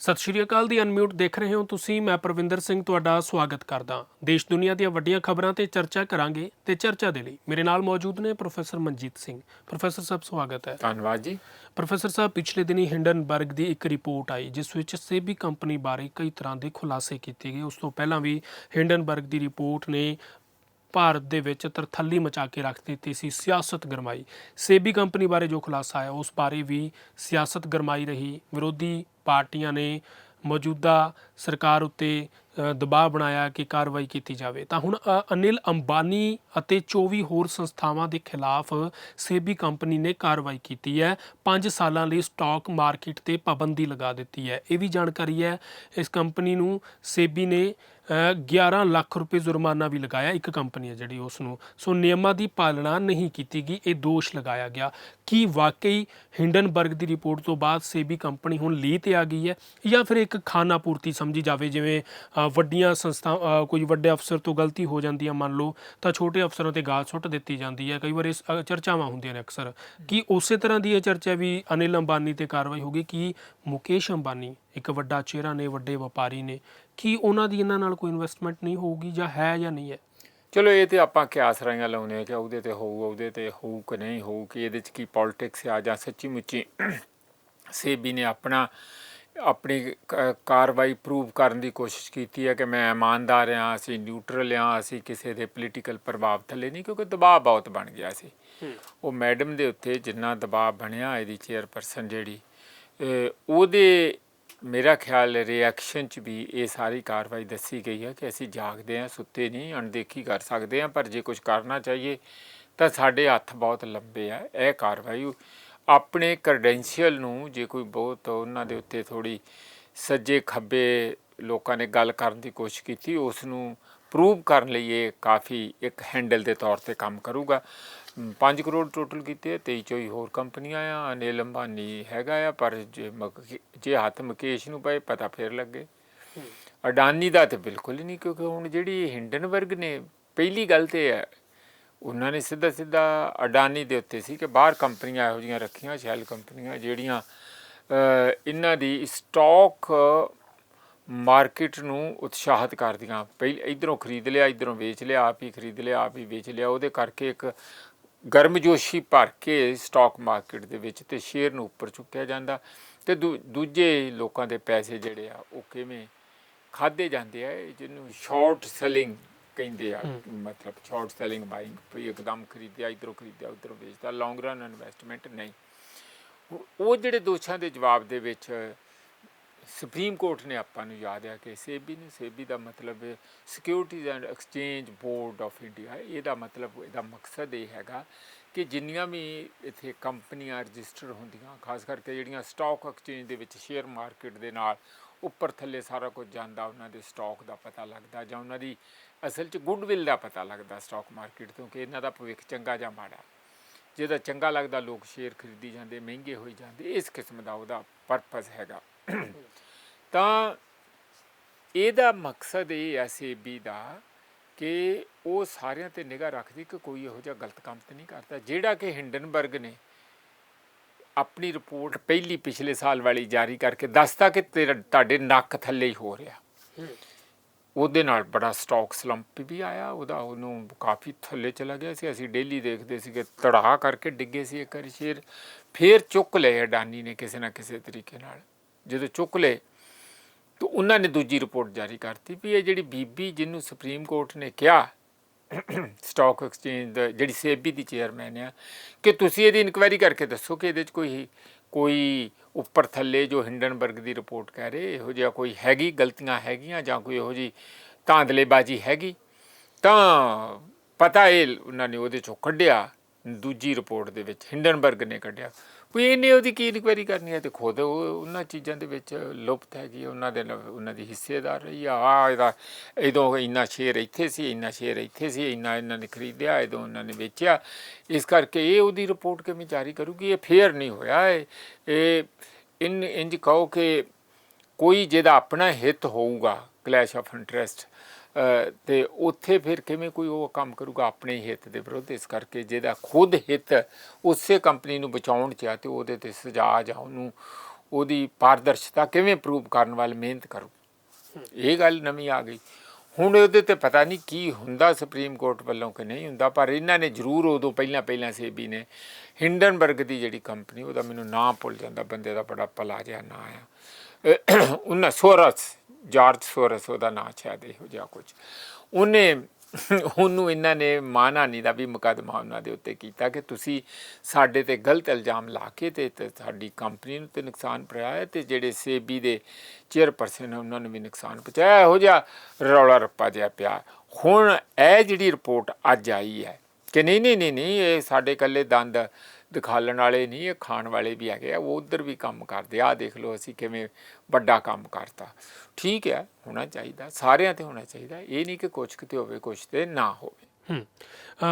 ਸਤਿ ਸ਼੍ਰੀ ਅਕਾਲ ਦੀ ਅਨਮਿਊਟ ਦੇਖ ਰਹੇ ਹੋ ਤੁਸੀਂ ਮੈਂ ਪ੍ਰਵਿੰਦਰ ਸਿੰਘ ਤੁਹਾਡਾ ਸਵਾਗਤ ਕਰਦਾ ਦੇਸ਼ ਦੁਨੀਆ ਦੀਆਂ ਵੱਡੀਆਂ ਖਬਰਾਂ ਤੇ ਚਰਚਾ ਕਰਾਂਗੇ ਤੇ ਚਰਚਾ ਦੇ ਲਈ ਮੇਰੇ ਨਾਲ ਮੌਜੂਦ ਨੇ ਪ੍ਰੋਫੈਸਰ ਮਨਜੀਤ ਸਿੰਘ। ਪ੍ਰੋਫੈਸਰ ਸਾਹਿਬ ਸਵਾਗਤ ਹੈ। ਧੰਨਵਾਦ ਜੀ। ਪ੍ਰੋਫੈਸਰ ਸਾਹਿਬ ਪਿਛਲੇ ਦਿਨੀ ਹਿੰਡਨਬਰਗ ਦੀ ਇੱਕ ਰਿਪੋਰਟ ਆਈ ਜਿਸ ਵਿੱਚ ਸੇਬੀ ਕੰਪਨੀ ਬਾਰੇ ਕਈ ਤਰ੍ਹਾਂ ਦੇ ਖੁਲਾਸੇ ਕੀਤੇ ਗਏ। ਉਸ ਤੋਂ ਪਹਿਲਾਂ ਵੀ ਹਿੰਡਨਬਰਗ ਦੀ ਰਿਪੋਰਟ ਨੇ ਭਾਰਤ ਦੇ ਵਿੱਚ ਤਰਥੱਲੀ ਮਚਾ ਕੇ ਰੱਖ ਦਿੱਤੀ ਸੀ ਸਿਆਸਤ ਗਰਮਾਈ। ਸੇਬੀ ਕੰਪਨੀ ਬਾਰੇ ਜੋ ਖੁਲਾਸਾ ਆਇਆ ਉਸ ਬਾਰੇ ਵੀ ਸਿਆਸਤ ਗਰਮਾਈ ਰਹੀ ਵਿਰੋਧੀ ਪਾਰਟੀਆਂ ਨੇ ਮੌਜੂਦਾ ਸਰਕਾਰ ਉੱਤੇ ਦਬਾਅ ਬਣਾਇਆ ਕਿ ਕਾਰਵਾਈ ਕੀਤੀ ਜਾਵੇ। ਤਾਂ ਹੁਣ ਅਨਿਲ ਅੰਬਾਨੀ ਅਤੇ 24 ਹੋਰ ਸੰਸਥਾਵਾਂ ਦੇ ਖਿਲਾਫ ਸੇਬੀ ਕੰਪਨੀ ਨੇ ਕਾਰਵਾਈ ਕੀਤੀ ਹੈ। 5 ਸਾਲਾਂ ਲਈ ਸਟਾਕ ਮਾਰਕੀਟ ਤੇ ਪਾਬੰਦੀ ਲਗਾ ਦਿੱਤੀ ਹੈ। ਇਹ ਵੀ ਜਾਣਕਾਰੀ ਹੈ, ਇਸ ਕੰਪਨੀ ਨੂੰ ਸੇਬੀ ਨੇ 11 ਲੱਖ ਰੁਪਏ ਜੁਰਮਾਨਾ ਵੀ ਲਗਾਇਆ ਇੱਕ ਕੰਪਨੀ ਹੈ ਜਿਹੜੀ ਉਸ ਨੂੰ। ਸੋ ਨਿਯਮਾਂ ਦੀ ਪਾਲਣਾ ਨਹੀਂ ਕੀਤੀ ਗਈ, ਇਹ ਦੋਸ਼ ਲਗਾਇਆ ਗਿਆ। ਕੀ ਵਾਕਈ ਹਿੰਡਨਬਰਗ ਦੀ ਰਿਪੋਰਟ ਤੋਂ ਬਾਅਦ ਸੇਬੀ ਕੰਪਨੀ ਹੁਣ ਲੀ ਤੇ ਆ ਗਈ ਹੈ ਜਾਂ ਫਿਰ ਇੱਕ ਖਾਨਾ ਪੂਰਤੀ ਸਮਝੀ ਜਾਵੇ, ਜਿਵੇਂ ਵੱਡੀਆਂ ਸੰਸਥਾ ਕੋਈ ਵੱਡੇ ਅਫਸਰ ਤੋਂ ਗਲਤੀ ਹੋ ਜਾਂਦੀ ਹੈ, ਮੰਨ ਲਓ, ਤਾਂ ਛੋਟੇ ਅਫਸਰਾਂ ਤੇ ਗਾਲ ਸੁੱਟ ਦਿੱਤੀ ਜਾਂਦੀ ਹੈ। ਕਈ ਵਾਰ ਇਸ ਚਰਚਾਵਾਂ ਹੁੰਦੀਆਂ ਨੇ ਅਕਸਰ। ਕਿ ਉਸੇ ਤਰ੍ਹਾਂ ਦੀ ਇਹ ਚਰਚਾ ਵੀ ਅਨਿਲ ਅੰਬਾਨੀ ਤੇ ਕਾਰਵਾਈ ਹੋਗੀ ਕਿ ਮੁਕੇਸ਼ ਅੰਬਾਨੀ, ਇੱਕ ਵੱਡਾ ਚਿਹਰਾ ਨੇ, ਵੱਡੇ ਵਪਾਰੀ ਨੇ ਕੀ ਉਹਨਾਂ ਦੀ ਇਹਨਾਂ ਨਾਲ ਕੋਈ ਇਨਵੈਸਟਮੈਂਟ ਨਹੀਂ ਹੋਊਗੀ ਜਾਂ ਹੈ ਜਾਂ ਨਹੀਂ ਹੈ? ਚਲੋ ਇਹ ਤੇ ਆਪਾਂ ਕਿਆਸ ਰਾਈਆਂ ਲਾਉਨੇ ਆ ਕਿ ਉਹਦੇ ਤੇ ਹੋਊ ਉਹਦੇ ਤੇ ਹੋਊ ਕਿ ਨਹੀਂ ਹੋਊ ਕਿ ਇਹਦੇ ਚ ਕੀ ਪੋਲਿਟਿਕਸ ਆ ਜਾਂ ਸੱਚੀ ਮੁੱਚੀ ਸੇਬੀ ਨੇ ਆਪਣਾ ਆਪਣੀ ਕਾਰਵਾਈ ਪ੍ਰੂਵ ਕਰਨ ਦੀ ਕੋਸ਼ਿਸ਼ ਕੀਤੀ ਹੈ ਕਿ ਮੈਂ ਇਮਾਨਦਾਰ ਹਾਂ ਅਸੀਂ ਨਿਊਟਰਲ ਹਾਂ ਅਸੀਂ ਕਿਸੇ ਦੇ ਪੋਲੀਟੀਕਲ ਪ੍ਰਭਾਵ ਥੱਲੇ ਨਹੀਂ ਕਿਉਂਕਿ ਦਬਾਅ ਬਹੁਤ ਬਣ ਗਿਆ ਸੀ। ਉਹ ਮੈਡਮ ਦੇ ਉੱਤੇ ਜਿੰਨਾ ਦਬਾਅ ਬਣਿਆ ਇਹਦੀ ਚੇਅਰਪਰਸਨ ਜਿਹੜੀ ਉਹਦੇ ਮੇਰਾ ਖਿਆਲ ਰਿਐਕਸ਼ਨ ਚ ਵੀ ਇਹ ਸਾਰੀ ਕਾਰਵਾਈ ਦੱਸੀ ਗਈ ਹੈ ਕਿ ਅਸੀਂ ਜਾਗਦੇ ਹਾਂ, ਸੁੱਤੇ ਨਹੀਂ, ਅਣਦੇਖੀ ਕਰ ਸਕਦੇ ਹਾਂ, ਪਰ ਜੇ ਕੁਝ ਕਰਨਾ ਚਾਹੀਏ ਤਾਂ ਸਾਡੇ ਹੱਥ ਬਹੁਤ ਲੰਬੇ ਆ, ਇਹ ਕਾਰਵਾਈ ਆਪਣੇ ਕ੍ਰੈਡੈਂਸ਼ੀਅਲ ਨੂੰ ਜੇ ਕੋਈ ਬਹੁਤ ਉਹਨਾਂ ਦੇ ਉੱਤੇ ਥੋੜੀ ਸੱਜੇ ਖੱਬੇ ਲੋਕਾਂ ਨੇ ਗੱਲ ਕਰਨ ਦੀ ਕੋਸ਼ਿਸ਼ ਕੀਤੀ, ਉਸ ਨੂੰ ਪ੍ਰੂਵ ਕਰਨ ਲਈ ਇਹ ਕਾਫੀ ਇੱਕ ਹੈਂਡਲ ਦੇ ਤੌਰ ਤੇ ਕੰਮ ਕਰੂਗਾ। 5 ਕਰੋੜ ਟੋਟਲ ਕੀਤੇ ਆ, 23 ਚੋਂ ਹੀ ਹੋਰ ਕੰਪਨੀਆਂ ਆ ਅਨਿਲ ਅੰਬਾਨੀ ਹੈਗਾ ਆ ਪਰ ਜੇ ਮਕ- ਜੇ ਹੱਥ ਮੁਕੇਸ਼ ਨੂੰ ਪਏ ਪਤਾ ਫੇਰ ਲੱਗੇ। ਅਡਾਨੀ ਦਾ ਤੇ ਬਿਲਕੁਲ ਹੀ ਨਹੀਂ ਕਿਉਂਕਿ ਹੁਣ ਜਿਹੜੀ ਹਿੰਡਨਬਰਗ ਨੇ ਪਹਿਲੀ ਗੱਲ ਤੇ ਹੈ ਉਹਨਾਂ ਨੇ ਸਿੱਧਾ ਸਿੱਧਾ ਅਡਾਨੀ ਦੇ ਉੱਤੇ ਸੀ ਕਿ ਬਾਹਰ ਕੰਪਨੀਆਂ ਇਹੋ ਜਿਹੀਆਂ ਰੱਖੀਆਂ ਸ਼ੈਲ ਕੰਪਨੀਆਂ ਜਿਹੜੀਆਂ ਇਹਨਾਂ ਦੀ ਸਟਾਕ ਮਾਰਕੀਟ ਨੂੰ ਉਤਸ਼ਾਹਿਤ ਕਰਦੀਆਂ। ਪਹਿਲ ਇਧਰੋਂ ਖਰੀਦ ਲਿਆ ਇਧਰੋਂ ਵੇਚ ਲਿਆ ਆਪ ਹੀ ਖਰੀਦ ਲਿਆ ਆਪ ਹੀ ਵੇਚ ਲਿਆ ਉਹਦੇ ਕਰਕੇ ਇੱਕ ਗਰਮਜੋਸ਼ੀ ਭਰ ਕੇ ਸਟਾਕ ਮਾਰਕੀਟ ਦੇ ਵਿੱਚ ਤੇ ਸ਼ੇਅਰ ਨੂੰ ਉੱਪਰ ਚੁੱਕਿਆ ਜਾਂਦਾ ਤੇ ਦੂਜੇ ਲੋਕਾਂ ਦੇ ਪੈਸੇ ਜਿਹੜੇ ਆ ਉਹ ਕਿਵੇਂ ਖਾਦੇ ਜਾਂਦੇ ਆ ਜਿਹਨੂੰ ਸ਼ਾਰਟ ਸੈਲਿੰਗ ਕਹਿੰਦੇ ਆ। ਮਤਲਬ ਸ਼ਾਰਟ ਸੈਲਿੰਗ ਬਾਇੰਗ ਵੀ ਇੱਕਦਮ ਖਰੀਦਿਆ ਇਧਰੋਂ ਖਰੀਦਿਆ ਉਧਰੋਂ ਵੇਚਦਾ ਲੌਂਗ ਰਨ ਇਨਵੈਸਟਮੈਂਟ ਨਹੀਂ। ਉਹ ਜਿਹੜੇ ਦੋਸ਼ਾਂ ਦੇ ਜਵਾਬ ਦੇ ਵਿੱਚ ਸੁਪਰੀਮ ਕੋਰਟ ਨੇ ਆਪਾਂ ਨੂੰ ਯਾਦ ਆ ਕਿ ਸੇਬੀ ਨੇ, ਸੇਬੀ ਦਾ ਮਤਲਬ securities and exchange board of India ਇਹਦਾ ਮਤਲਬ, ਇਹਦਾ ਮਕਸਦ ਇਹ ਹੈਗਾ ਕਿ ਜਿੰਨੀਆਂ ਵੀ ਇੱਥੇ ਕੰਪਨੀਆਂ ਰਜਿਸਟਰ ਹੁੰਦੀਆਂ, ਖਾਸ ਕਰਕੇ ਜਿਹੜੀਆਂ ਸਟਾਕ ਐਕਸਚੇਂਜ ਦੇ ਵਿੱਚ ਸ਼ੇਅਰ ਮਾਰਕੀਟ ਦੇ ਨਾਲ ਉੱਪਰ ਥੱਲੇ ਸਾਰਾ ਕੁਝ ਜਾਂਦਾ, ਉਹਨਾਂ ਦੇ ਸਟਾਕ ਦਾ ਪਤਾ ਲੱਗਦਾ ਜਾਂ ਉਹਨਾਂ ਦੀ ਅਸਲ 'ਚ ਗੁੱਡਵਿਲ ਦਾ ਪਤਾ ਲੱਗਦਾ ਸਟਾਕ ਮਾਰਕੀਟ ਤੋਂ ਕਿ ਇਹਨਾਂ ਦਾ ਭਵਿੱਖ ਚੰਗਾ ਜਾਂ ਮਾੜਾ। ਜਿਹਦਾ ਚੰਗਾ ਲੱਗਦਾ ਲੋਕ ਸ਼ੇਅਰ ਖਰੀਦੀ ਜਾਂਦੇ, ਮਹਿੰਗੇ ਹੋਈ ਜਾਂਦੇ, ਇਸ ਕਿਸਮ ਦਾ ਉਹਦਾ ਪਰਪਸ ਹੈਗਾ। ਤਾਂ ਇਹਦਾ ਮਕਸਦ ਇਹ ਹੈ ਸੇਬੀ ਦਾ ਕਿ ਉਹ ਸਾਰਿਆਂ ਤੇ ਨਿਗਾਹ ਰੱਖਦੀ ਕਿ ਕੋਈ ਇਹੋ ਜਿਹਾ ਗਲਤ ਕੰਮ ਤੇ ਨਹੀਂ ਕਰਦਾ। ਜਿਹੜਾ ਕਿ ਹਿੰਡਨਬਰਗ ਨੇ ਆਪਣੀ ਰਿਪੋਰਟ ਪਹਿਲੀ ਪਿਛਲੇ ਸਾਲ ਵਾਲੀ ਜਾਰੀ ਕਰਕੇ ਦੱਸਤਾ ਕਿ ਤੇਰਾ, ਤੁਹਾਡੇ ਨੱਕ ਥੱਲੇ ਹੀ ਹੋ ਰਿਹਾ। ਉਹਦੇ ਨਾਲ ਬੜਾ ਸਟਾਕ ਸਲੰਪ ਵੀ ਆਇਆ, ਉਹਦਾ ਉਹਨੂੰ ਕਾਫੀ ਥੱਲੇ ਚਲਾ ਗਿਆ ਸੀ। ਅਸੀਂ ਡੇਲੀ ਦੇਖਦੇ ਸੀ ਕਿ ਤੜਾ ਕਰਕੇ ਡਿੱਗੇ ਸੀ ਇੱਕ ਵਾਰੀ ਸ਼ੇਰ। ਫੇਰ ਚੁੱਕ ਲਏ ਅਡਾਨੀ ਨੇ ਕਿਸੇ ਨਾ ਕਿਸੇ ਤਰੀਕੇ ਨਾਲ। ਜਦੋਂ ਚੁੱਕ ਲਏ, ਤਾਂ ਉਹਨਾਂ ਨੇ ਦੂਜੀ ਰਿਪੋਰਟ ਜਾਰੀ ਕਰਤੀ ਵੀ ਇਹ ਜਿਹੜੀ ਬੀਬੀ ਜਿਹਨੂੰ ਸੁਪਰੀਮ ਕੋਰਟ ਨੇ ਕਿਹਾ ਸਟਾਕ ਐਕਸਚੇਂਜ ਦਾ, ਜਿਹੜੀ ਸੇਬੀ ਦੀ ਚੇਅਰਮੈਨ ਆ, ਕਿ ਤੁਸੀਂ ਇਹਦੀ ਇਨਕੁਆਇਰੀ ਕਰਕੇ ਦੱਸੋ ਕਿ ਇਹਦੇ 'ਚ ਕੋਈ ਕੋਈ ਉੱਪਰ ਥੱਲੇ ਜੋ ਹਿੰਡਨਬਰਗ ਦੀ ਰਿਪੋਰਟ ਕਹਿ ਰਹੇ, ਇਹੋ ਜਿਹਾ ਕੋਈ ਹੈਗੀ, ਗਲਤੀਆਂ ਹੈਗੀਆਂ ਜਾਂ ਕੋਈ ਇਹੋ ਜੀ ਧਾਂਦਲੇਬਾਜ਼ੀ ਹੈਗੀ? ਤਾਂ ਪਤਾ ਇਹ ਉਹਨਾਂ ਨੇ ਉਹਦੇ ਚੋਂ ਕੱਢਿਆ, ਦੂਜੀ ਰਿਪੋਰਟ ਦੇ ਵਿੱਚ ਹਿੰਡਨਬਰਗ ਨੇ ਕੱਢਿਆ। ਕੋਈ ਇਹਨੇ ਉਹਦੀ ਕੀ ਇਨਕੁਆਇਰੀ ਕਰਨੀ ਹੈ? ਤੇ ਖੁਦ ਉਹ ਉਹਨਾਂ ਚੀਜ਼ਾਂ ਦੇ ਵਿੱਚ ਲੁਪਤ ਹੈਗੀ ਉਹਨਾਂ ਦੇ ਨਾਲ- ਉਹਨਾਂ ਦੀ ਹਿੱਸੇਦਾਰ ਰਹੀ ਆ। ਆ ਇਹਦਾ ਇਦੋਂ ਇੰਨਾ ਸ਼ੇਅਰ ਇੱਥੇ ਸੀ, ਇੰਨਾ ਸ਼ੇਅਰ ਇੱਥੇ ਸੀ, ਇੰਨਾ ਇਹਨਾਂ ਨੇ ਖਰੀਦਿਆ ਇਦੋਂ ਉਹਨਾਂ ਨੇ ਵੇਚਿਆ। ਇਸ ਕਰਕੇ ਇਹ ਉਹਦੀ ਰਿਪੋਰਟ ਕਿਵੇਂ ਜਾਰੀ ਕਰੂਗੀ? ਇਹ ਫੇਅਰ ਨਹੀਂ ਹੋਇਆ। ਇਹ ਇਹ ਇਨ ਇੰਜ ਕਹੋ ਕਿ ਕੋਈ ਜਿਹਦਾ ਆਪਣਾ ਹਿੱਤ ਹੋਊਗਾ, ਕਲੈਸ਼ ਆਫ ਇੰਟਰਸਟ ਤੇ ਉੱਥੇ ਫਿਰ ਕਿਵੇਂ ਕੋਈ ਉਹ ਕੰਮ ਕਰੂਗਾ ਆਪਣੇ ਹਿੱਤ ਦੇ ਵਿਰੁੱਧ? ਇਸ ਕਰਕੇ ਜਿਹਦਾ ਖੁਦ ਹਿੱਤ ਉਸੇ ਕੰਪਨੀ ਨੂੰ ਬਚਾਉਣ ਚ ਆ ਤੇ ਉਹਦੇ ਤੇ ਸਜ਼ਾ ਜਾਂ ਉਹਨੂੰ ਉਹਦੀ ਪਾਰਦਰਸ਼ਤਾ ਕਿਵੇਂ ਪ੍ਰੂਵ ਕਰਨ ਵਾਲੀ ਮਿਹਨਤ ਕਰੂ? ਇਹ ਗੱਲ ਨਵੀਂ ਆ ਗਈ। ਹੁਣ ਉਹਦੇ ਤੇ ਪਤਾ ਨਹੀਂ ਕੀ ਹੁੰਦਾ ਸੁਪਰੀਮ ਕੋਰਟ ਵੱਲੋਂ ਕਿ ਨਹੀਂ ਹੁੰਦਾ, ਪਰ ਇਹਨਾਂ ਨੇ ਜ਼ਰੂਰ ਉਦੋਂ ਪਹਿਲਾਂ ਪਹਿਲਾਂ ਸੇਬੀ ਨੇ ਹਿੰਡਨਬਰਗ ਦੀ ਜਿਹੜੀ ਕੰਪਨੀ ਉਹਦਾ ਮੈਨੂੰ ਨਾਮ ਭੁੱਲ ਜਾਂਦਾ, ਬੰਦੇ ਦਾ ਬੜਾ ਭਲਾ ਜਿਹਾ ਨਾਂ ਆ। ਉਹਨਾਂ ਸੋਰਸ ਜਾਰਜ ਸੋਰਸ ਉਹਦਾ ਨਾਂ ਸ਼ਾਇਦ ਇਹੋ ਜਿਹਾ ਕੁਝ ਉਹਨੇ ਉਹਨੂੰ ਇਹਨਾਂ ਨੇ ਮਾਨਹਾਨੀ ਦਾ ਵੀ ਮੁਕੱਦਮਾ ਉਹਨਾਂ ਦੇ ਉੱਤੇ ਕੀਤਾ ਕਿ ਤੁਸੀਂ ਸਾਡੇ ਤੇ ਗਲਤ ਇਲਜ਼ਾਮ ਲਾ ਕੇ ਤੇ ਸਾਡੀ ਕੰਪਨੀ ਨੂੰ ਤੇ ਨੁਕਸਾਨ ਪਹੁੰਚਾਇਆ ਹੈ ਤੇ ਜਿਹੜੇ ਸੇਬੀ ਦੇ ਚੇਅਰਪਰਸਨ ਉਹਨਾਂ ਨੂੰ ਵੀ ਨੁਕਸਾਨ ਪਹੁੰਚਾਇਆ। ਇਹੋ ਜਿਹਾ ਰੌਲਾ ਰੱਪਾ ਜਿਹਾ ਪਿਆ। ਹੁਣ ਇਹ ਜਿਹੜੀ ਰਿਪੋਰਟ ਅੱਜ ਆਈ ਹੈ ਕਿ ਨਹੀਂ ਨਹੀਂ ਨਹੀਂ ਨਹੀਂ, ਇਹ ਸਾਡੇ ਕੱਲੇ ਦੰਦ ਦਿਖਾਲਣ ਵਾਲੇ ਨਹੀਂ, ਇਹ ਖਾਣ ਵਾਲੇ ਵੀ ਹੈਗੇ ਆ, ਉਹ ਉਧਰ ਵੀ ਕੰਮ ਕਰਦੇ ਆ। ਆਹ ਦੇਖ ਲਓ, ਅਸੀਂ ਕਿਵੇਂ ਵੱਡਾ ਕੰਮ ਕਰਤਾ। ਠੀਕ ਹੈ, ਹੋਣਾ ਚਾਹੀਦਾ, ਸਾਰਿਆਂ ਤੇ ਹੋਣਾ ਚਾਹੀਦਾ। ਇਹ ਨਹੀਂ ਕਿ ਕੁਛ ਕਿਤੇ ਹੋਵੇ, ਕੁਛ ਤੇ ਨਾ ਹੋਵੇ।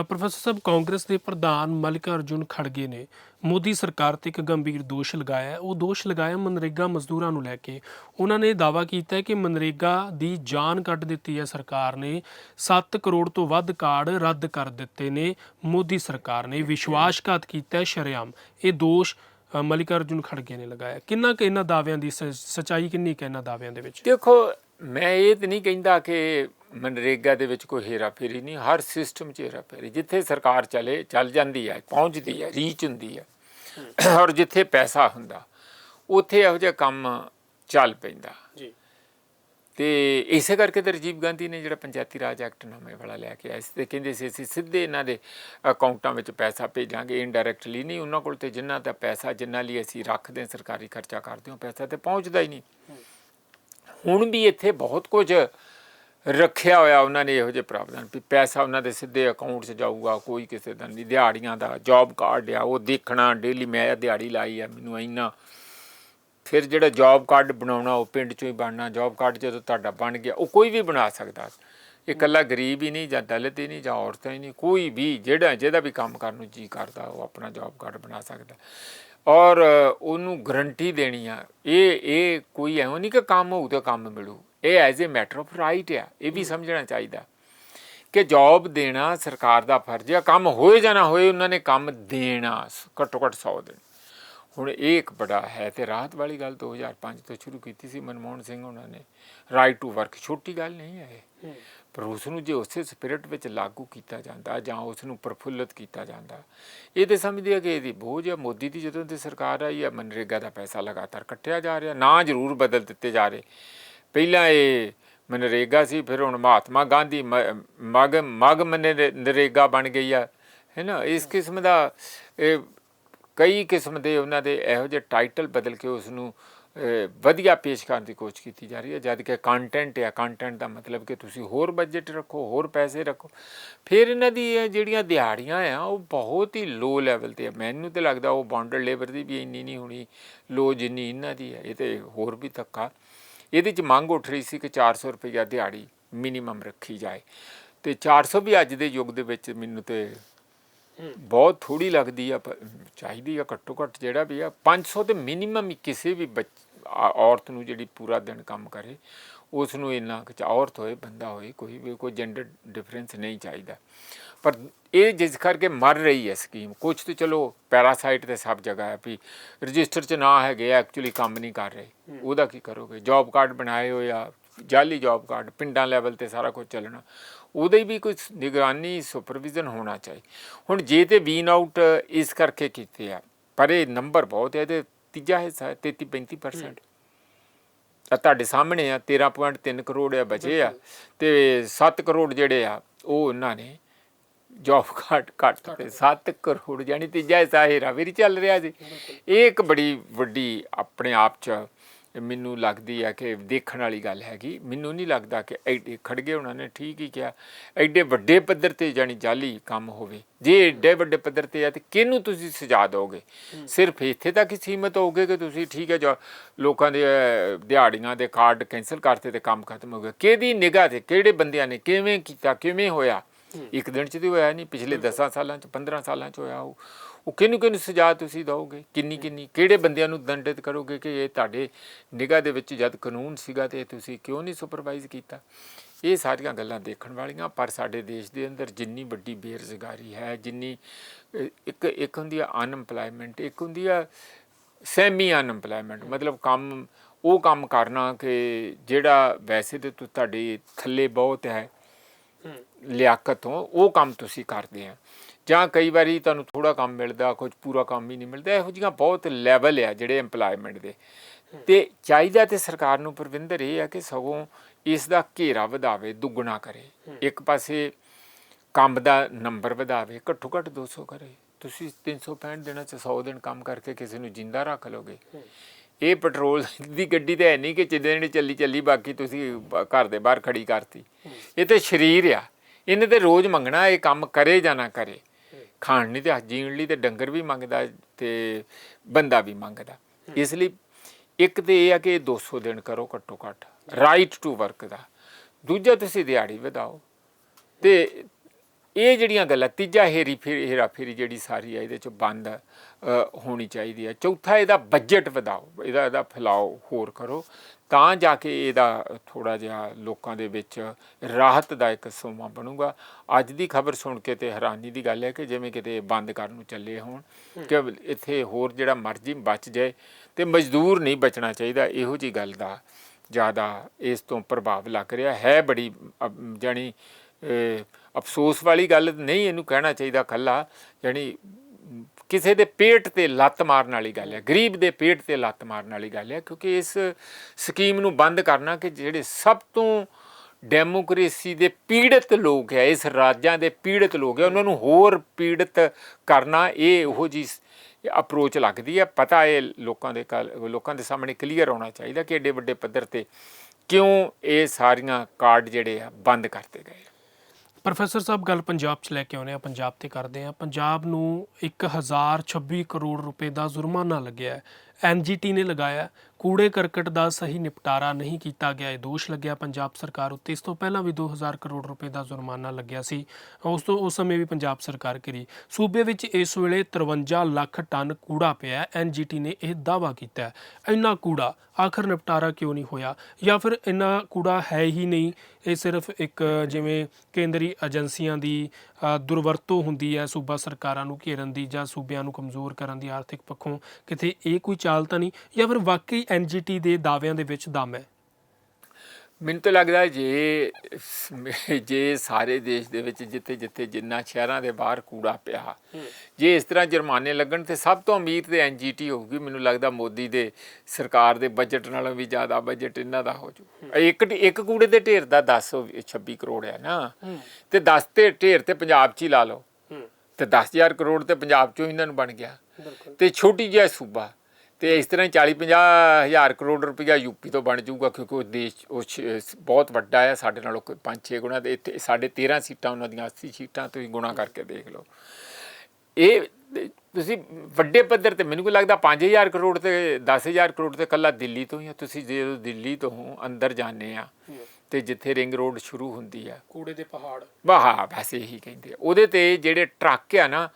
ਪ੍ਰੋਫੈਸਰ ਸਾਹਿਬ ਕਾਂਗਰਸ ਦੇ ਪ੍ਰਧਾਨ ਮਲਿਕ ਅਰਜੁਨ ਖੜਗੇ ਨੇ ਮੋਦੀ ਸਰਕਾਰ ਤੇ ਇੱਕ ਗੰਭੀਰ ਦੋਸ਼ ਲਗਾਇਆ ਉਹ ਦੋਸ਼ ਲਗਾਇਆ ਮਨਰੇਗਾ ਮਜ਼ਦੂਰਾਂ ਨੂੰ ਲੈ ਕੇ। ਉਹਨਾਂ ਨੇ ਦਾਅਵਾ ਕੀਤਾ ਕਿ ਮਨਰੇਗਾ ਦੀ ਜਾਨ ਕੱਢ ਦਿੱਤੀ ਹੈ ਸਰਕਾਰ ਨੇ। 7 ਕਰੋੜ ਤੋਂ ਵੱਧ ਕਾਰਡ ਰੱਦ ਕਰ ਦਿੱਤੇ ਨੇ ਮੋਦੀ ਸਰਕਾਰ ਨੇ। ਵਿਸ਼ਵਾਸਘਾਤ ਕੀਤਾ ਹੈ ਸ਼ਰੇਆਮ। ਇਹ ਦੋਸ਼ ਅ, ਮਲਿਕ ਅਰਜੁਨ ਖੜਗੇ ਨੇ ਲਗਾਇਆ। ਕਿੰਨਾ ਕਿ ਇਹਨਾਂ ਦਾਅਵਿਆਂ ਦੀ ਸ- ਸੱਚਾਈ ਕਿੰਨੀ ਕਿ ਇਹਨਾਂ ਦਾਅਵਿਆਂ ਦੇ ਵਿੱਚ? ਦੇਖੋ ਮੈਂ ਇਹ ਤੇ ਨਹੀਂ ਕਹਿੰਦਾ ਕਿ ਮਨਰੇਗਾ ਦੇ ਵਿੱਚ ਕੋਈ ਹੇਰਾ ਫੇਰੀ ਨਹੀਂ ਹਰ ਸਿਸਟਮ 'ਚ ਹੇਰਾ ਫੇਰੀ ਜਿੱਥੇ ਸਰਕਾਰ ਚਲੇ ਚੱਲ ਜਾਂਦੀ ਹੈ ਪਹੁੰਚਦੀ ਹੈ ਰੀਚ ਹੁੰਦੀ ਹੈ ਔਰ ਜਿੱਥੇ ਪੈਸਾ ਹੁੰਦਾ ਉੱਥੇ ਇਹੋ ਜਿਹਾ ਕੰਮ ਚੱਲ ਪੈਂਦਾ। ਜੀ। ਤੇ ਇਸੇ ਕਰਕੇ ਤੇ ਰਾਜੀਵ ਗਾਂਧੀ ਨੇ ਜਿਹੜਾ ਪੰਚਾਇਤੀ ਰਾਜ ਐਕਟ ਨਵੇਂ ਵਾਲਾ ਲੈ ਕੇ ਆਇਆ ਸੀ ਤੇ ਕਹਿੰਦੇ ਸੀ ਅਸੀਂ ਸਿੱਧੇ ਇਹਨਾਂ ਦੇ ਅਕਾਊਂਟਾਂ ਵਿੱਚ ਪੈਸਾ ਭੇਜਾਂਗੇ ਇਨਡਾਇਰੈਕਟਲੀ ਨਹੀਂ ਉਹਨਾਂ ਕੋਲ ਤੇ ਜਿੰਨਾ ਦਾ ਪੈਸਾ ਜਿੰਨਾ ਲਈ ਅਸੀਂ ਰੱਖਦੇ ਸਰਕਾਰੀ ਖਰਚਾ ਕਰਦੇ ਹਾਂ ਪੈਸਾ ਤੇ ਪਹੁੰਚਦਾ ਹੀ ਨਹੀਂ। ਹੁਣ ਵੀ ਇੱਥੇ ਬਹੁਤ ਕੁਝ ਰੱਖਿਆ ਹੋਇਆ ਉਹਨਾਂ ਨੇ ਇਹੋ ਜਿਹੇ ਪ੍ਰਾਵਧਾਨ। ਵੀ ਪੈਸਾ ਉਹਨਾਂ ਦੇ ਸਿੱਧੇ ਅਕਾਊਂਟ 'ਚ ਜਾਊਗਾ, ਕੋਈ ਕਿਸੇ ਦਾ ਨਹੀਂ। ਦਿਹਾੜੀਆਂ ਦਾ ਜੌਬ ਕਾਰਡ ਆ, ਉਹ ਦੇਖਣਾ ਡੇਲੀ ਮੈਂ ਦਿਹਾੜੀ ਲਾਈ ਆ, ਮੈਨੂੰ ਇੰਨਾ। ਫਿਰ ਜਿਹੜਾ ਜੌਬ ਕਾਰਡ ਬਣਾਉਣਾ, ਉਹ ਪਿੰਡ ਚੋਂ ਹੀ ਬਣਨਾ। ਜੌਬ ਕਾਰਡ ਜਦੋਂ ਤੁਹਾਡਾ ਬਣ ਗਿਆ, ਉਹ ਕੋਈ ਵੀ ਬਣਾ ਸਕਦਾ। ਇਹ ਇਕੱਲਾ ਗਰੀਬ ਹੀ ਨਹੀਂ ਜਾਂ ਦਲਿਤ ਹੀ ਨਹੀਂ ਜਾਂ ਔਰਤਾਂ ਹੀ ਨਹੀਂ, ਕੋਈ ਵੀ ਜਿਹੜਾ, ਜਿਹਦਾ ਵੀ ਕੰਮ ਕਰਨ ਨੂੰ ਜੀ ਕਰਦਾ, ਉਹ ਆਪਣਾ ਜੌਬ ਕਾਰਡ ਬਣਾ ਸਕਦਾ। ਔਰ ਉਹਨੂੰ ਗਰੰਟੀ ਦੇਣੀ ਆ। ਇਹ ਇਹ ਕੋਈ ਐਵੇਂ ਨਹੀਂ ਕਿ ਕੰਮ ਹੋਊ ਤਾਂ ਕੰਮ ਮਿਲੂ। ਇਹ as a matter of right ਆ। ਇਹ ਵੀ ਸਮਝਣਾ ਚਾਹੀਦਾ ਕਿ ਜੌਬ ਦੇਣਾ ਸਰਕਾਰ ਦਾ ਫਰਜ਼ ਹੈ ਕੰਮ ਹੋਏ ਜਾਂ ਨਾ ਹੋਏ ਉਹਨਾਂ ਨੇ ਕੰਮ ਦੇਣਾ ਘੱਟੋ ਘੱਟ 100 ਦਿਨ। ਹੁਣ ਇਹ ਇੱਕ ਬੜਾ ਹੈ ਤੇ ਰਾਹਤ ਵਾਲੀ ਗੱਲ 2005 ਤੋਂ ਸ਼ੁਰੂ ਕੀਤੀ ਸੀ ਮਨਮੋਹਨ ਸਿੰਘ ਉਹਨਾਂ ਨੇ। ਰਾਈਟ ਟੂ ਵਰਕ ਛੋਟੀ ਗੱਲ ਨਹੀਂ ਹੈ ਇਹ। ਪਰ ਉਸ ਨੂੰ ਜੇ ਉਸੇ ਸਪਿਰਿਟ ਵਿੱਚ ਲਾਗੂ ਕੀਤਾ ਜਾਂਦਾ ਜਾਂ ਉਸ ਨੂੰ ਪ੍ਰਫੁੱਲਤ ਕੀਤਾ ਜਾਂਦਾ ਇਹ ਤੇ ਸਮਝਦੇ ਆ ਕਿ ਇਹਦੀ ਬੋਝ ਹੈ। ਮੋਦੀ ਦੀ ਜਦੋਂ ਦੀ ਸਰਕਾਰ ਆਈ ਹੈ ਮਨਰੇਗਾ ਦਾ ਪੈਸਾ ਲਗਾਤਾਰ ਕੱਟਿਆ ਜਾ ਰਿਹਾ ਨਾ ਜ਼ਰੂਰ ਬਦਲ ਦਿੱਤੇ ਜਾ ਰਹੇ। ਪਹਿਲਾਂ ਇਹ ਮਨਰੇਗਾ ਸੀ ਫਿਰ ਹੁਣ ਮਹਾਤਮਾ ਗਾਂਧੀ ਮਗ ਮਗ ਮਨਰੇ- ਨਰੇਗਾ ਬਣ ਗਈ ਆ। ਹੈ ਨਾ? ਇਸ ਕਿਸਮ ਦਾ ਇਹ ਕਈ ਕਿਸਮ ਦੇ ਉਹਨਾਂ ਦੇ ਇਹੋ ਜਿਹੇ ਟਾਈਟਲ ਬਦਲ ਕੇ ਉਸ ਨੂੰ ਵਧੀਆ ਪੇਸ਼ ਕਰਨ ਦੀ ਕੋਸ਼ਿਸ਼ ਕੀਤੀ ਜਾ ਰਹੀ ਹੈ। ਜਦ ਕਿ ਕੰਟੈਂਟ ਹੈ ਕੰਟੈਂਟ ਦਾ ਮਤਲਬ ਕਿ ਤੁਸੀਂ ਹੋਰ ਬਜਟ ਰੱਖੋ, ਹੋਰ ਪੈਸੇ ਰੱਖੋ। ਫਿਰ ਇਹਨਾਂ ਦੀ ਜਿਹੜੀਆਂ ਦਿਹਾੜੀਆਂ ਆ, ਉਹ ਬਹੁਤ ਹੀ ਲੋ ਲੈਵਲ ਤੇ ਆ। ਮੈਨੂੰ ਤੇ ਲੱਗਦਾ ਉਹ ਬੌਂਡਡ ਲੇਬਰ ਦੀ ਵੀ ਇੰਨੀ ਨਹੀਂ ਹੋਣੀ। ਲੋ ਜਿੰਨੀ ਇਹਨਾਂ ਦੀ ਹੈ ਇਹ ਤੇ ਹੋਰ ਵੀ ਧੱਕਾ। ਇਹਦੇ ਚ ਮੰਗ ਉੱਠ ਰਹੀ ਸੀ ਕਿ 400 ਰੁਪਈਆ ਦਿਹਾੜੀ ਮਿਨੀਮਮ ਰੱਖੀ ਜਾਏ। ਤੇ 400 ਵੀ ਅੱਜ ਦੇ ਯੁੱਗ ਦੇ ਵਿੱਚ ਮੈਨੂੰ ਤੇ ਬਹੁਤ ਥੋੜੀ ਲੱਗਦੀ ਆ, ਪਰ ਚਾਹੀਦੀ ਆ ਘੱਟੋ ਘੱਟ ਜਿਹੜਾ ਵੀ ਆ 500 ਤੇ ਮਿਨੀਮਮ ਕਿਸੇ ਵੀ ਬੱਚ- ਔਰਤ ਨੂੰ ਜਿਹੜੀ ਪੂਰਾ ਦਿਨ ਕੰਮ ਕਰੇ, ਉਸ ਨੂੰ ਇੰਨਾ ਕੁ ਔਰਤ ਹੋਏ, ਬੰਦਾ ਹੋਏ, ਕੋਈ ਵੀ, ਕੋਈ ਜੈਂਡਰ ਡਿਫਰੈਂਸ ਨਹੀਂ ਚਾਹੀਦਾ। ਪਰ ਇਹ ਜਿਸ ਕਰਕੇ ਮਰ ਰਹੀ ਹੈ ਸਕੀਮ ਕੁਝ ਤੇ ਚਲੋ ਪੈਰਾਸਾਈਟ ਤੇ ਸਭ ਜਗ੍ਹਾ ਹੈ ਵੀ ਰਜਿਸਟਰ 'ਚ ਨਾ ਹੈਗੇ ਐਕਚੁਅਲੀ ਕੰਮ ਨਹੀਂ ਕਰ ਰਹੇ। ਉਹਦਾ ਕੀ ਕਰੋਗੇ? ਜੌਬ ਕਾਰਡ ਬਣਾਏ ਹੋਏ ਆ ਜਾਲੀ ਜੌਬ ਕਾਰਡ ਪਿੰਡਾਂ ਲੈਵਲ ਤੇ ਸਾਰਾ ਕੁਝ ਚੱਲਣਾ। ਉਹਦੇ ਵੀ ਕੋਈ ਨਿਗਰਾਨੀ ਸੁਪਰਵਿਜ਼ਨ ਹੋਣਾ ਚਾਹੀਏ ਹੁਣ ਜੇ ਤੇ ਵੀਨ ਆਊਟ ਇਸ ਕਰਕੇ ਕੀਤੇ ਆ ਪਰ ਇਹ ਨੰਬਰ ਬਹੁਤ ਹੈ ਇਹਦੇ ਤੀਜਾ ਹਿੱਸਾ ਹੈ 33 35% ਆ ਤੁਹਾਡੇ ਸਾਹਮਣੇ ਆ 13.3 ਕਰੋੜ ਆ ਬਚੇ ਆ ਤੇ 7 ਕਰੋੜ ਜਿਹੜੇ ਆ ਉਹ ਉਹਨਾਂ ਨੇ ਜੌਬ ਕਾਰਡ ਕੱਟ ਤੇ 7 ਕਰੋੜ ਯਾਨੀ ਤੀਜਾ ਹਿੱਸਾ ਹੇਰਾ ਫੇਰੀ ਚੱਲ ਰਿਹਾ ਜੀ। ਇਹ ਇੱਕ ਬੜੀ ਵੱਡੀ ਆਪਣੇ ਆਪ ਚ ਮੈਨੂੰ ਲੱਗਦੀ ਆ ਕਿ ਦੇਖਣ ਵਾਲੀ ਗੱਲ ਹੈਗੀ। ਮੈਨੂੰ ਨਹੀਂ ਲੱਗਦਾ ਕਿ ਐਡੇ ਖੜਗੇ ਉਹਨਾਂ ਨੇ ਠੀਕ ਹੀ ਕਿਹਾ। ਐਡੇ ਵੱਡੇ ਪੱਧਰ ਤੇ ਜਾਨੀ ਜਾਲੀ ਕੰਮ ਹੋਵੇ। ਜੇ ਐਡੇ ਵੱਡੇ ਪੱਧਰ ਤੇ ਆ ਤੇ ਕਿਹਨੂੰ ਤੁਸੀਂ ਸਜ਼ਾ ਦੋਗੇ ਸਿਰਫ ਇੱਥੇ ਤੱਕ ਹੀ ਸੀਮਤ ਹੋਗੇ ਕਿ ਤੁਸੀਂ ਠੀਕ ਹੈ ਜੋ ਲੋਕਾਂ ਦੇ ਦਿਹਾੜੀਆਂ ਦੇ ਕਾਰਡ ਕੈਨਸਲ ਕਰਤੇ ਤੇ ਕੰਮ ਖਤਮ ਹੋ ਗਿਆ? ਕਿਹਦੀ ਨਿਗਾਹ ਤੇ ਕਿਹੜੇ ਬੰਦਿਆਂ ਨੇ ਕਿਵੇਂ ਕੀਤਾ ਕਿਵੇਂ ਹੋਇਆ? ਇੱਕ ਦਿਨ ਚ ਤੇ ਹੋਇਆ ਨਹੀਂ ਪਿਛਲੇ 10 ਸਾਲਾਂ ਚ 15 ਸਾਲਾਂ ਚ ਹੋਇਆ ਉਹ ਉਹ ਕਿਹਨੂੰ ਕਿਹਨੂੰ ਸਜ਼ਾ ਤੁਸੀਂ ਦਿਓਗੇ? ਕਿੰਨੀ ਕਿੰਨੀ ਕਿਹੜੇ ਬੰਦਿਆਂ ਨੂੰ ਦੰਡਿਤ ਕਰੋਗੇ ਕਿ ਇਹ ਤੁਹਾਡੇ ਨਿਗਾਹ ਦੇ ਵਿੱਚ ਜਦ ਕਾਨੂੰਨ ਸੀਗਾ ਤੇ ਤੁਸੀਂ ਕਿਉਂ ਨਹੀਂ ਸੁਪਰਵਾਈਜ਼ ਕੀਤਾ? ਇਹ ਸਾਰੀਆਂ ਗੱਲਾਂ ਦੇਖਣ ਵਾਲੀਆਂ ਪਰ ਸਾਡੇ ਦੇਸ਼ ਦੇ ਅੰਦਰ ਜਿੰਨੀ ਵੱਡੀ ਬੇਰੁਜ਼ਗਾਰੀ ਹੈ ਜਿੰਨੀ ਇੱਕ ਇੱਕ ਹੁੰਦੀ ਆ ਅਨਐਮਪਲੋਇਮੈਂਟ ਇੱਕ ਹੁੰਦੀ ਆ ਸੈਮੀ ਅਨਪਲਾਇਮੈਂਟ ਮਤਲਬ ਕੰਮ ਉਹ ਕੰਮ ਕਰਨਾ ਕਿ ਜਿਹੜਾ ਵੈਸੇ ਤੇ ਤੁਹਾਡੇ ਥੱਲੇ ਬਹੁਤ ਹੈ। ਲਿਆਕਤ ਤੋਂ ਉਹ ਕੰਮ ਤੁਸੀਂ ਕਰਦੇ ਆ। ਜਾਂ ਕਈ ਵਾਰੀ ਤੁਹਾਨੂੰ ਥੋੜਾ ਕੰਮ ਮਿਲਦਾ ਕੁਝ ਪੂਰਾ ਕੰਮ ਹੀ ਨਹੀਂ ਮਿਲਦਾ ਇਹੋ ਜਿਹੀਆਂ ਬਹੁਤ ਲੈਵਲ ਆ ਜਿਹੜੇ EMPLOYMENT ਦੇ। ਤੇ ਚਾਹੀਦਾ ਤੇ ਸਰਕਾਰ ਨੂੰ ਪ੍ਰਵਿੰਦਰ ਇਹ ਆ ਕਿ ਸਗੋਂ ਇਸ ਦਾ ਘੇਰਾ ਵਧਾਵੇ ਦੁੱਗਣਾ ਕਰੇ। ਇੱਕ ਪਾਸੇ ਕੰਮ ਦਾ ਨੰਬਰ ਵਧਾਵੇ ਘੱਟੋ ਘੱਟ 200 ਕਰੇ। ਤੁਸੀਂ 365 ਦਿਨਾਂ ਚ 100 ਦਿਨ ਕੰਮ ਕਰਕੇ ਕਿਸੇ ਨੂੰ ਜਿੰਦਾ ਰੱਖ ਲੋਗੇ। ਇਹ ਪੈਟਰੋਲ ਦੀ ਗੱਡੀ ਤੇ ਹੈ ਨਹੀਂ ਕਿ ਜਿੱਦਾਂ ਜਿਹੜੀ ਚੱਲੀ ਚੱਲੀ ਬਾਕੀ ਤੁਸੀਂ ਘਰ ਦੇ ਬਾਹਰ ਖੜੀ ਕਰਤੀ। ਇਹ ਤੇ ਸਰੀਰ ਆ। ਇਹਨੇ ਤੇ ਰੋਜ਼ ਮੰਗਣਾ ਇਹ ਕੰਮ ਕਰੇ ਜਾਂ ਨਾ ਕਰੇ। ਖਾਣ ਨਹੀਂ ਤੇ ਜੀਣ ਲਈ ਤੇ ਡੰਗਰ ਵੀ ਮੰਗਦਾ ਤੇ ਬੰਦਾ ਵੀ ਮੰਗਦਾ। ਇਸ ਲਈ ਇੱਕ ਤੇ ਇਹ ਆ ਕਿ ਇਹ 200 ਦਿਨ ਕਰੋ ਘੱਟੋ ਘੱਟ ਰਾਈਟ ਟੂ ਵਰਕ ਦਾ। ਦੂਜਾ ਤੁਸੀਂ ਦਿਹਾੜੀ ਵਧਾਓ ਤੇ ਇਹ ਜਿਹੜੀਆਂ ਗੱਲਾਂ ਤੀਜਾ ਹੇਰੀ ਫੇਰ ਹੇਰਾ ਫੇਰੀ ਜਿਹੜੀ ਸਾਰੀ ਹੈ ਇਹਦੇ ਚ ਬੰਦ ਹੋਣੀ ਚਾਹੀਦੀ ਹੈ ਚੌਥਾ ਇਹਦਾ ਬਜਟ ਵਧਾਓ ਇਹਦਾ ਇਹਦਾ ਫੈਲਾਓ ਹੋਰ ਕਰੋ। ਤਾਂ ਜਾ ਕੇ ਇਹਦਾ ਥੋੜਾ ਜਿਹਾ ਲੋਕਾਂ ਦੇ ਵਿੱਚ ਰਾਹਤ ਦਾ ਇੱਕ ਸੋਮਾ ਬਣੂਗਾ। ਅੱਜ ਦੀ ਖਬਰ ਸੁਣ ਕੇ ਤੇ ਹੈਰਾਨੀ ਦੀ ਗੱਲ ਹੈ ਕਿ ਜਿਵੇਂ ਕਿਤੇ ਬੰਦ ਕਰਨ ਨੂੰ ਚੱਲੇ ਹੋਣ ਕਿ ਇੱਥੇ ਹੋਰ ਜਿਹੜਾ ਮਰਜ਼ੀ ਬਚ ਜਾਏ ਤੇ ਮਜ਼ਦੂਰ ਨਹੀਂ ਬਚਣਾ ਚਾਹੀਦਾ ਇਹੋ ਜੀ ਗੱਲ ਦਾ ਜ਼ਿਆਦਾ ਇਸ ਤੋਂ ਪ੍ਰਭਾਵ ਲੱਗ ਰਿਹਾ। ਹੈ ਬੜੀ ਅਹ, ਅਫਸੋਸ ਵਾਲੀ ਗੱਲ ਨਹੀਂ ਇਹਨੂੰ ਕਹਿਣਾ ਚਾਹੀਦਾ ਕੱਲਾ ਜਾਣੀ ਕਿਸੇ ਦੇ ਪੇਟ ਤੇ ਲੱਤ ਮਾਰਨ ਵਾਲੀ ਗੱਲ ਹੈ, ਗਰੀਬ ਦੇ ਪੇਟ ਤੇ ਲੱਤ ਮਾਰਨ ਵਾਲੀ ਗੱਲ ਹੈ, ਕਿਉਂਕਿ ਇਸ ਸਕੀਮ ਨੂੰ ਬੰਦ ਕਰਨਾ ਕਿ ਜਿਹੜੇ ਸਭ ਤੋਂ ਡੈਮੋਕ੍ਰੇਸੀ ਦੇ ਪੀੜਤ ਲੋਕ ਹੈ, ਇਸ ਰਾਜਾਂ ਦੇ ਪੀੜਤ ਲੋਕ ਹੈ, ਉਹਨਾਂ ਨੂੰ ਹੋਰ ਪੀੜਤ ਕਰਨਾ ਇਹ ਉਹੋ ਜੀ ਅਪਰੋਚ ਲੱਗਦੀ ਹੈ। ਪਤਾ ਇਹ ਲੋਕਾਂ ਦੇ ਕੱਲ- ਲੋਕਾਂ ਦੇ ਸਾਹਮਣੇ ਕਲੀਅਰ ਹੋਣਾ ਚਾਹੀਦਾ ਕਿ ਏਡੇ ਵੱਡੇ ਪੱਧਰ ਤੇ ਕਿਉਂ ਇਹ ਸਾਰੀਆਂ ਕਾਰਡ ਜਿਹੜੇ ਆ ਬੰਦ ਕਰਤੇ ਗਏ। ਪ੍ਰੋਫੈਸਰ ਸਾਹਿਬ, ਗੱਲ ਪੰਜਾਬ 'ਚ ਲੈ ਕੇ ਆਉਂਦੇ ਆ ਪੰਜਾਬ ਤੇ ਕਰਦੇ ਆ ਪੰਜਾਬ ਨੂੰ 1026 ਕਰੋੜ ਰੁਪਏ ਦਾ ਜੁਰਮਾਨਾ ਲੱਗਿਆ ਹੈ। ਐਨਜੀਟੀ ਨੇ ਲਗਾਇਆ ਕੂੜੇ ਕਰਕਟ ਦਾ ਸਹੀ ਨਿਪਟਾਰਾ ਨਹੀਂ ਕੀਤਾ ਗਿਆ, ਇਹ ਦੋਸ਼ ਲੱਗਿਆ ਪੰਜਾਬ ਸਰਕਾਰ ਉੱਤੇ। ਇਸ ਤੋਂ ਪਹਿਲਾਂ ਵੀ 2000 ਕਰੋੜ ਰੁਪਏ ਦਾ ਜੁਰਮਾਨਾ ਲੱਗਿਆ ਸੀ। ਉਸ ਤੋਂ, ਉਸ ਸਮੇਂ ਵੀ ਪੰਜਾਬ ਸਰਕਾਰ ਕਰੀ ਸੂਬੇ ਵਿੱਚ ਇਸ ਵੇਲੇ 53 ਲੱਖ ਟਨ ਕੂੜਾ ਪਿਆ ਐਨਜੀਟੀ ਨੇ ਇਹ ਦਾਅਵਾ ਕੀਤਾ ਹੈ। ਇੰਨਾ ਕੂੜਾ ਆਖਰ ਨਿਪਟਾਰਾ ਕਿਉਂ ਨਹੀਂ ਹੋਇਆ? ਜਾਂ ਫਿਰ ਇੰਨਾ ਕੂੜਾ ਹੈ ਹੀ ਨਹੀਂ, ਇਹ ਸਿਰਫ ਇੱਕ ਜਿਵੇਂ ਕੇਂਦਰੀ ਏਜੰਸੀਆਂ ਦੀ ਦੁਰਵਰਤੋਂ ਹੁੰਦੀ ਹੈ ਸੂਬਾ ਸਰਕਾਰਾਂ ਨੂੰ ਘੇਰਨ ਦੀ ਜਾਂ ਸੂਬਿਆਂ ਨੂੰ ਕਮਜ਼ੋਰ ਕਰਨ ਦੀ ਆਰਥਿਕ ਪੱਖੋਂ ਕਿਤੇ ਇਹ ਕੋਈ ਚਾਲ ਤਾਂ ਨਹੀਂ? ਜਾਂ ਫਿਰ ਵਾਕਈ ਐਨਜੀਟੀ ਦੇ ਦਾਅਵਿਆਂ ਦੇ ਵਿੱਚ ਦਮ ਹੈ? ਮੈਨੂੰ ਤਾਂ ਲੱਗਦਾ ਜੇ ਜੇ ਸਾਰੇ ਦੇਸ਼ ਦੇ ਵਿੱਚ ਜਿੱਥੇ ਜਿੱਥੇ ਜਿੰਨਾ ਸ਼ਹਿਰਾਂ ਦੇ ਬਾਹਰ ਕੂੜਾ ਪਿਆ ਜੇ ਇਸ ਤਰ੍ਹਾਂ ਜੁਰਮਾਨੇ ਲੱਗਣ ਤੇ ਸਭ ਤੋਂ ਅਮੀਰ ਤੇ ਐਨਜੀਟੀ ਹੋਊਗੀ ਮੈਨੂੰ ਲੱਗਦਾ ਮੋਦੀ ਦੇ ਸਰਕਾਰ ਦੇ ਬਜਟ ਨਾਲੋਂ ਵੀ ਜ਼ਿਆਦਾ ਬਜਟ ਇਹਨਾਂ ਦਾ ਹੋ ਜੂ ਇੱਕ ਇੱਕ ਕੂੜੇ ਦੇ ਢੇਰ ਦਾ 10 26 ਕਰੋੜ ਹੈ ਨਾ। ਤੇ 10 ਤੇ ਢੇਰ ਤੇ ਪੰਜਾਬ 'ਚ ਹੀ ਲਾ ਲਓ। ਤੇ 10000 ਕਰੋੜ ਤੇ ਪੰਜਾਬ 'ਚੋਂ ਇਹਨਾਂ ਨੂੰ ਬਣ ਗਿਆ। ਤੇ ਛੋਟੀ ਜਿਹਾ ਸੂਬਾ ਤੇ ਇਸ ਤਰ੍ਹਾਂ 40 50 ਹਜ਼ਾਰ ਕਰੋੜ ਰੁਪਇਆ ਯੂਪੀ ਤੋਂ ਬਣ ਜਾਊਗਾ ਕਿਉਂਕਿ ਉਹ ਦੇਸ਼ ਉਹ ਬਹੁਤ ਵੱਡਾ ਹੈ ਸਾਡੇ ਨਾਲੋਂ ਕੋਈ 5-6 ਗੁਣਾ ਤੇ ਇੱਥੇ ਸਾਡੇ 13 ਸੀਟਾਂ ਉਹਨਾਂ ਦੀਆਂ 80 ਸੀਟਾਂ ਤੁਸੀਂ ਗੁਣਾ ਕਰਕੇ ਦੇਖ ਲਓ। ਇਹ ਤੁਸੀਂ ਵੱਡੇ ਪੱਧਰ ਤੇ ਮੈਨੂੰ ਕੋਈ ਲੱਗਦਾ 5000 ਕਰੋੜ ਤੇ 10000 ਕਰੋੜ ਤੇ ਕੱਲਾ ਦਿੱਲੀ ਤੋਂ ਹੀ ਆ। ਤੁਸੀਂ ਜਦੋਂ ਦਿੱਲੀ ਤੋਂ ਅੰਦਰ ਜਾਂਦੇ ਆ ਤੇ ਜਿੱਥੇ ਰਿੰਗ ਰੋਡ ਸ਼ੁਰੂ ਹੁੰਦੀ ਆ। ਕੂੜੇ ਦੇ ਪਹਾੜ। ਵਾਹ ਵੈਸੇ ਹੀ ਕਹਿੰਦੇ ਆ। ਉਹਦੇ ਤੇ ਜਿਹੜੇ ਟਰੱਕ ਆ ਨਾ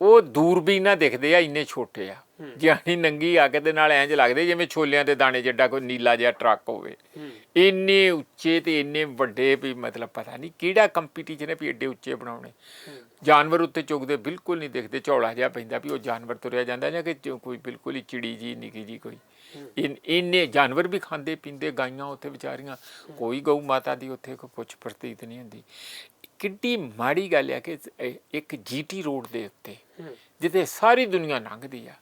ਉਹ ਦੂਰਬੀਨਾਂ ਦਿਖਦੇ ਆ ਇੰਨੇ ਛੋਟੇ ਆ। ਜਾਨੀ ਨੰਗੀ ਅੱਗ ਦੇ ਨਾਲ ਇੰਜ ਲੱਗਦੇ ਜਿਵੇਂ ਛੋਲਿਆਂ ਦੇ ਦਾਣੇ ਜਿੱਡਾ ਕੋਈ ਨੀਲਾ ਜਿਹਾ ਟਰੱਕ ਹੋਵੇ। ਇੰਨੇ ਉੱਚੇ ਤੇ ਇੰਨੇ ਵੱਡੇ ਵੀ ਮਤਲਬ ਪਤਾ ਨਹੀਂ ਕਿਹੜਾ ਕੰਪੀਟੀਸ਼ਨ ਹੈ ਵੀ ਏਡੇ ਉੱਚੇ ਬਣਾਉਣੇ। ਜਾਨਵਰ ਉੱਤੇ ਚੁਗਦੇ ਬਿਲਕੁਲ ਨਹੀਂ ਦਿਖਦੇ ਝੋਲਾ ਜਿਹਾ ਪੈਂਦਾ ਵੀ ਉਹ ਜਾਨਵਰ ਤੁਰਿਆ ਜਾਂਦਾ ਜਾਂ ਕਿ ਕੋਈ ਬਿਲਕੁਲ ਹੀ ਚਿੜੀ ਜੀ ਨਿੱਕੀ ਜੀ ਕੋਈ। ਇਨ- ਇੰਨੇ ਜਾਨਵਰ ਵੀ ਖਾਂਦੇ ਪੀਂਦੇ ਗਾਈਆਂ ਉੱਥੇ ਵਿਚਾਰੀਆਂ ਕੋਈ ਗਊ ਮਾਤਾ ਦੀ ਉੱਥੇ ਕੋਈ ਪੁੱਛ ਪ੍ਰਤੀਤ ਨਹੀਂ ਹੁੰਦੀ। ਕਿੱਡੀ ਮਾੜੀ ਗੱਲ ਹੈ ਕਿ ਇੱਕ ਜੀਟੀ ਰੋਡ ਦੇ ਉੱਤੇ ਜਿੱਥੇ ਸਾਰੀ ਦੁਨੀਆ ਲੰਘਦੀ ਆ।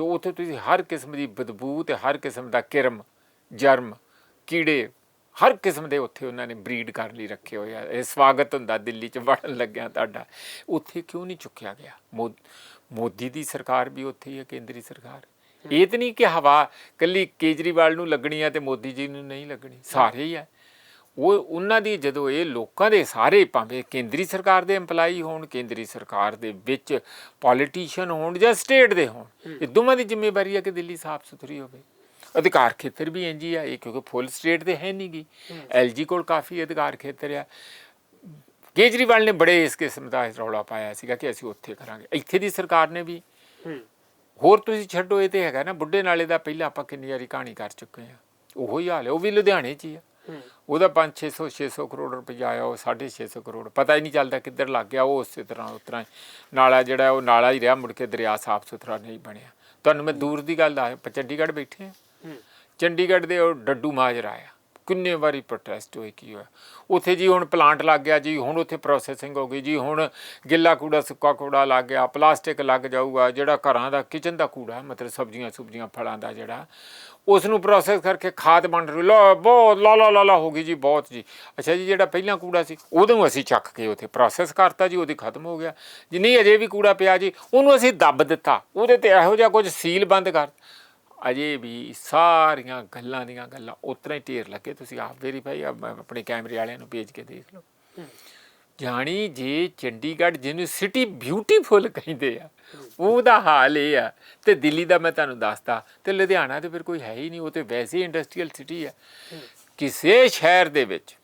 ਤੇ ਉੱਥੇ ਤੁਸੀਂ ਹਰ ਕਿਸਮ ਦੀ ਬਦਬੂ ਤੇ ਹਰ ਕਿਸਮ ਦਾ ਕਿਰਮ ਜਰਮ ਕੀੜੇ ਹਰ ਕਿਸਮ ਦੇ ਉੱਥੇ ਉਹਨਾਂ ਨੇ ਬਰੀਡ ਕਰ ਲਈ ਰੱਖੇ ਹੋਏ ਆ। ਇਹ ਸਵਾਗਤ ਹੁੰਦਾ ਦਿੱਲੀ ਚ ਵੜਨ ਲੱਗਿਆ ਤੁਹਾਡਾ। ਉੱਥੇ ਕਿਉਂ ਨਹੀਂ ਚੁੱਕਿਆ ਗਿਆ? ਮੋਦੀ ਦੀ ਸਰਕਾਰ ਵੀ ਉੱਥੇ ਹੀ ਹੈ ਕੇਂਦਰੀ ਸਰਕਾਰ। ਇਹ ਤਾਂ ਨਹੀਂ ਕਿ ਹਵਾ ਕੱਲੀ ਕੇਜਰੀਵਾਲ ਨੂੰ ਲੱਗਣੀ ਆ ਤੇ ਮੋਦੀ ਜੀ ਨੂੰ ਨਹੀਂ ਲੱਗਣੀ। ਸਾਰੇ ਹੀ ਆ। ਉਹ ਉਹਨਾਂ ਦੀ ਜਦੋਂ ਇਹ ਲੋਕਾਂ ਦੇ ਸਾਰੇ ਭਾਵੇਂ ਕੇਂਦਰੀ ਸਰਕਾਰ ਦੇ EMPLOYE ਹੋਣ ਕੇਂਦਰੀ ਸਰਕਾਰ ਦੇ ਵਿੱਚ ਪੋਲੀਟੀਸ਼ੀਅਨ ਹੋਣ ਜਾਂ ਸਟੇਟ ਦੇ ਹੋਣ ਇਹ ਦੋਵਾਂ ਦੀ ਜ਼ਿੰਮੇਵਾਰੀ ਹੈ ਕਿ ਦਿੱਲੀ ਸਾਫ਼ ਸੁਥਰੀ ਹੋਵੇ। ਅਧਿਕਾਰ ਖੇਤਰ ਵੀ ਇੰਜੀ ਆ ਇਹ ਕਿਉਂਕਿ ਫੁੱਲ ਸਟੇਟ ਦੇ ਹੈ ਨਹੀਂਗੀ ਐਲਜੀ ਕੋਲ ਕਾਫੀ ਅਧਿਕਾਰ ਖੇਤਰ ਆ। ਕੇਜਰੀਵਾਲ ਨੇ ਬੜੇ ਇਸ ਕਿਸਮ ਦਾ ਰੌਲਾ ਪਾਇਆ ਸੀਗਾ ਕਿ ਅਸੀਂ ਉੱਥੇ ਕਰਾਂਗੇ। ਇੱਥੇ ਦੀ ਸਰਕਾਰ ਨੇ ਵੀ। ਹੋਰ ਤੁਸੀਂ ਛੱਡੋ ਇਹ ਤੇ ਹੈਗਾ ਨਾ ਬੁੱਢੇ ਨਾਲੇ ਦਾ ਪਹਿਲਾਂ ਆਪਾਂ ਕਿੰਨੀ ਵਾਰੀ ਕਹਾਣੀ ਕਰ ਚੁੱਕੇ ਆ। ਉਹੋ ਹੀ ਹਾਲ ਹੈ ਉਹ ਵੀ ਲੁਧਿਆਣੇ 'ਚ ਹੀ ਆ। ਉਹਦਾ 5 600 600 ਕਰੋੜ ਰੁਪਇਆ ਆਇਆ ਉਹ 650 ਕਰੋੜ। ਪਤਾ ਹੀ ਨਹੀਂ ਚੱਲਦਾ ਕਿੱਧਰ ਲੱਗ ਗਿਆ ਉਹ ਉਸੇ ਤਰ੍ਹਾਂ ਉਤਰਾ ਨਾਲਾ ਜਿਹੜਾ ਉਹ ਨਾਲਾ ਹੀ ਰਿਹਾ ਮੁੜ ਕੇ ਦਰਿਆ ਸਾਫ਼ ਸੁਥਰਾ ਨਹੀਂ ਬਣਿਆ। ਤੁਹਾਨੂੰ ਮੈਂ ਦੂਰ ਦੀ ਗੱਲ ਆ ਚੰਡੀਗੜ੍ਹ ਬੈਠੇ ਆ ਚੰਡੀਗੜ੍ਹ ਦੇ ਉਹ ਡੱਡੂ ਮਾਜਰਾ ਆ ਕਿੰਨੇ ਵਾਰੀ ਪ੍ਰੋਟੈਸਟ ਹੋਏ ਕੀ ਹੋਇਆ। ਉੱਥੇ ਜੀ ਹੁਣ ਪਲਾਂਟ ਲੱਗ ਗਿਆ ਜੀ ਹੁਣ ਉੱਥੇ ਪ੍ਰੋਸੈਸਿੰਗ ਹੋ ਗਈ ਜੀ ਹੁਣ ਗਿੱਲਾ ਕੂੜਾ ਸੁੱਕਾ ਕੂੜਾ ਲੱਗ ਗਿਆ ਪਲਾਸਟਿਕ ਲੱਗ ਜਾਊਗਾ ਜਿਹੜਾ ਘਰਾਂ ਦਾ ਕਿਚਨ ਦਾ ਕੂੜਾ ਮਤਲਬ ਸਬਜ਼ੀਆਂ ਸੁਬਜ਼ੀਆਂ ਫਲਾਂ ਦਾ ਜਿਹੜਾ ਉਸ ਨੂੰ ਪ੍ਰੋਸੈਸ ਕਰਕੇ ਖਾਦ ਬਣ ਰਹੀ ਲਾ ਬਹੁਤ, ਲਾ ਲਾ ਲਾ ਲਾ ਹੋ ਗਈ ਜੀ, ਬਹੁਤ ਜੀ। ਅੱਛਾ ਜੀ, ਜਿਹੜਾ ਪਹਿਲਾਂ ਕੂੜਾ ਸੀ ਉਹਦੋਂ ਅਸੀਂ ਚੱਕ ਕੇ ਉੱਥੇ ਪ੍ਰੋਸੈਸ ਕਰਤਾ ਜੀ, ਉਹਦੀ ਖਤਮ ਹੋ ਗਿਆ। ਜੀ, ਨਹੀਂ, ਅਜੇ ਵੀ ਕੂੜਾ ਪਿਆ ਜੀ, ਉਹਨੂੰ ਅਸੀਂ ਦੱਬ ਦਿੱਤਾ। ਉਹਦੇ ਤੇ ਇਹੋ ਜਿਹਾ ਕੁਝ ਸੀਲ ਬੰਦ ਕਰ। ਅਜੇ ਵੀ ਸਾਰੀਆਂ ਗੱਲਾਂ ਦੀਆਂ ਗੱਲਾਂ ਉਤਰਾ ਹੀ ਢੇਰ ਲੱਗੇ। ਤੁਸੀਂ ਆਪ ਵੈਰੀਫਾਈ ਆਪਣੇ ਕੈਮਰੇ ਵਾਲਿਆਂ ਨੂੰ ਭੇਜ ਕੇ ਦੇਖ ਲਓ। ਜਾਣੀ ਜੇ ਚੰਡੀਗੜ੍ਹ ਜਿਹਨੂੰ ਸਿਟੀ ਬਿਊਟੀਫੁਲ ਕਹਿੰਦੇ ਆ ਉਹਦਾ ਹਾਲ ਇਹ ਆ। ਤੇ ਦਿੱਲੀ ਦਾ ਮੈਂ ਤੁਹਾਨੂੰ ਦੱਸਦਾ ਤੇ ਲੁਧਿਆਣਾ ਤੇ ਫਿਰ ਕੋਈ ਹੈ ਹੀ ਨਹੀਂ ਉਹ ਤੇ ਵੈਸੇ ਇੰਡਸਟਰੀਅਲ ਸਿਟੀ ਆ। ਕਿਸੇ ਸ਼ਹਿਰ ਦੇ ਵਿੱਚ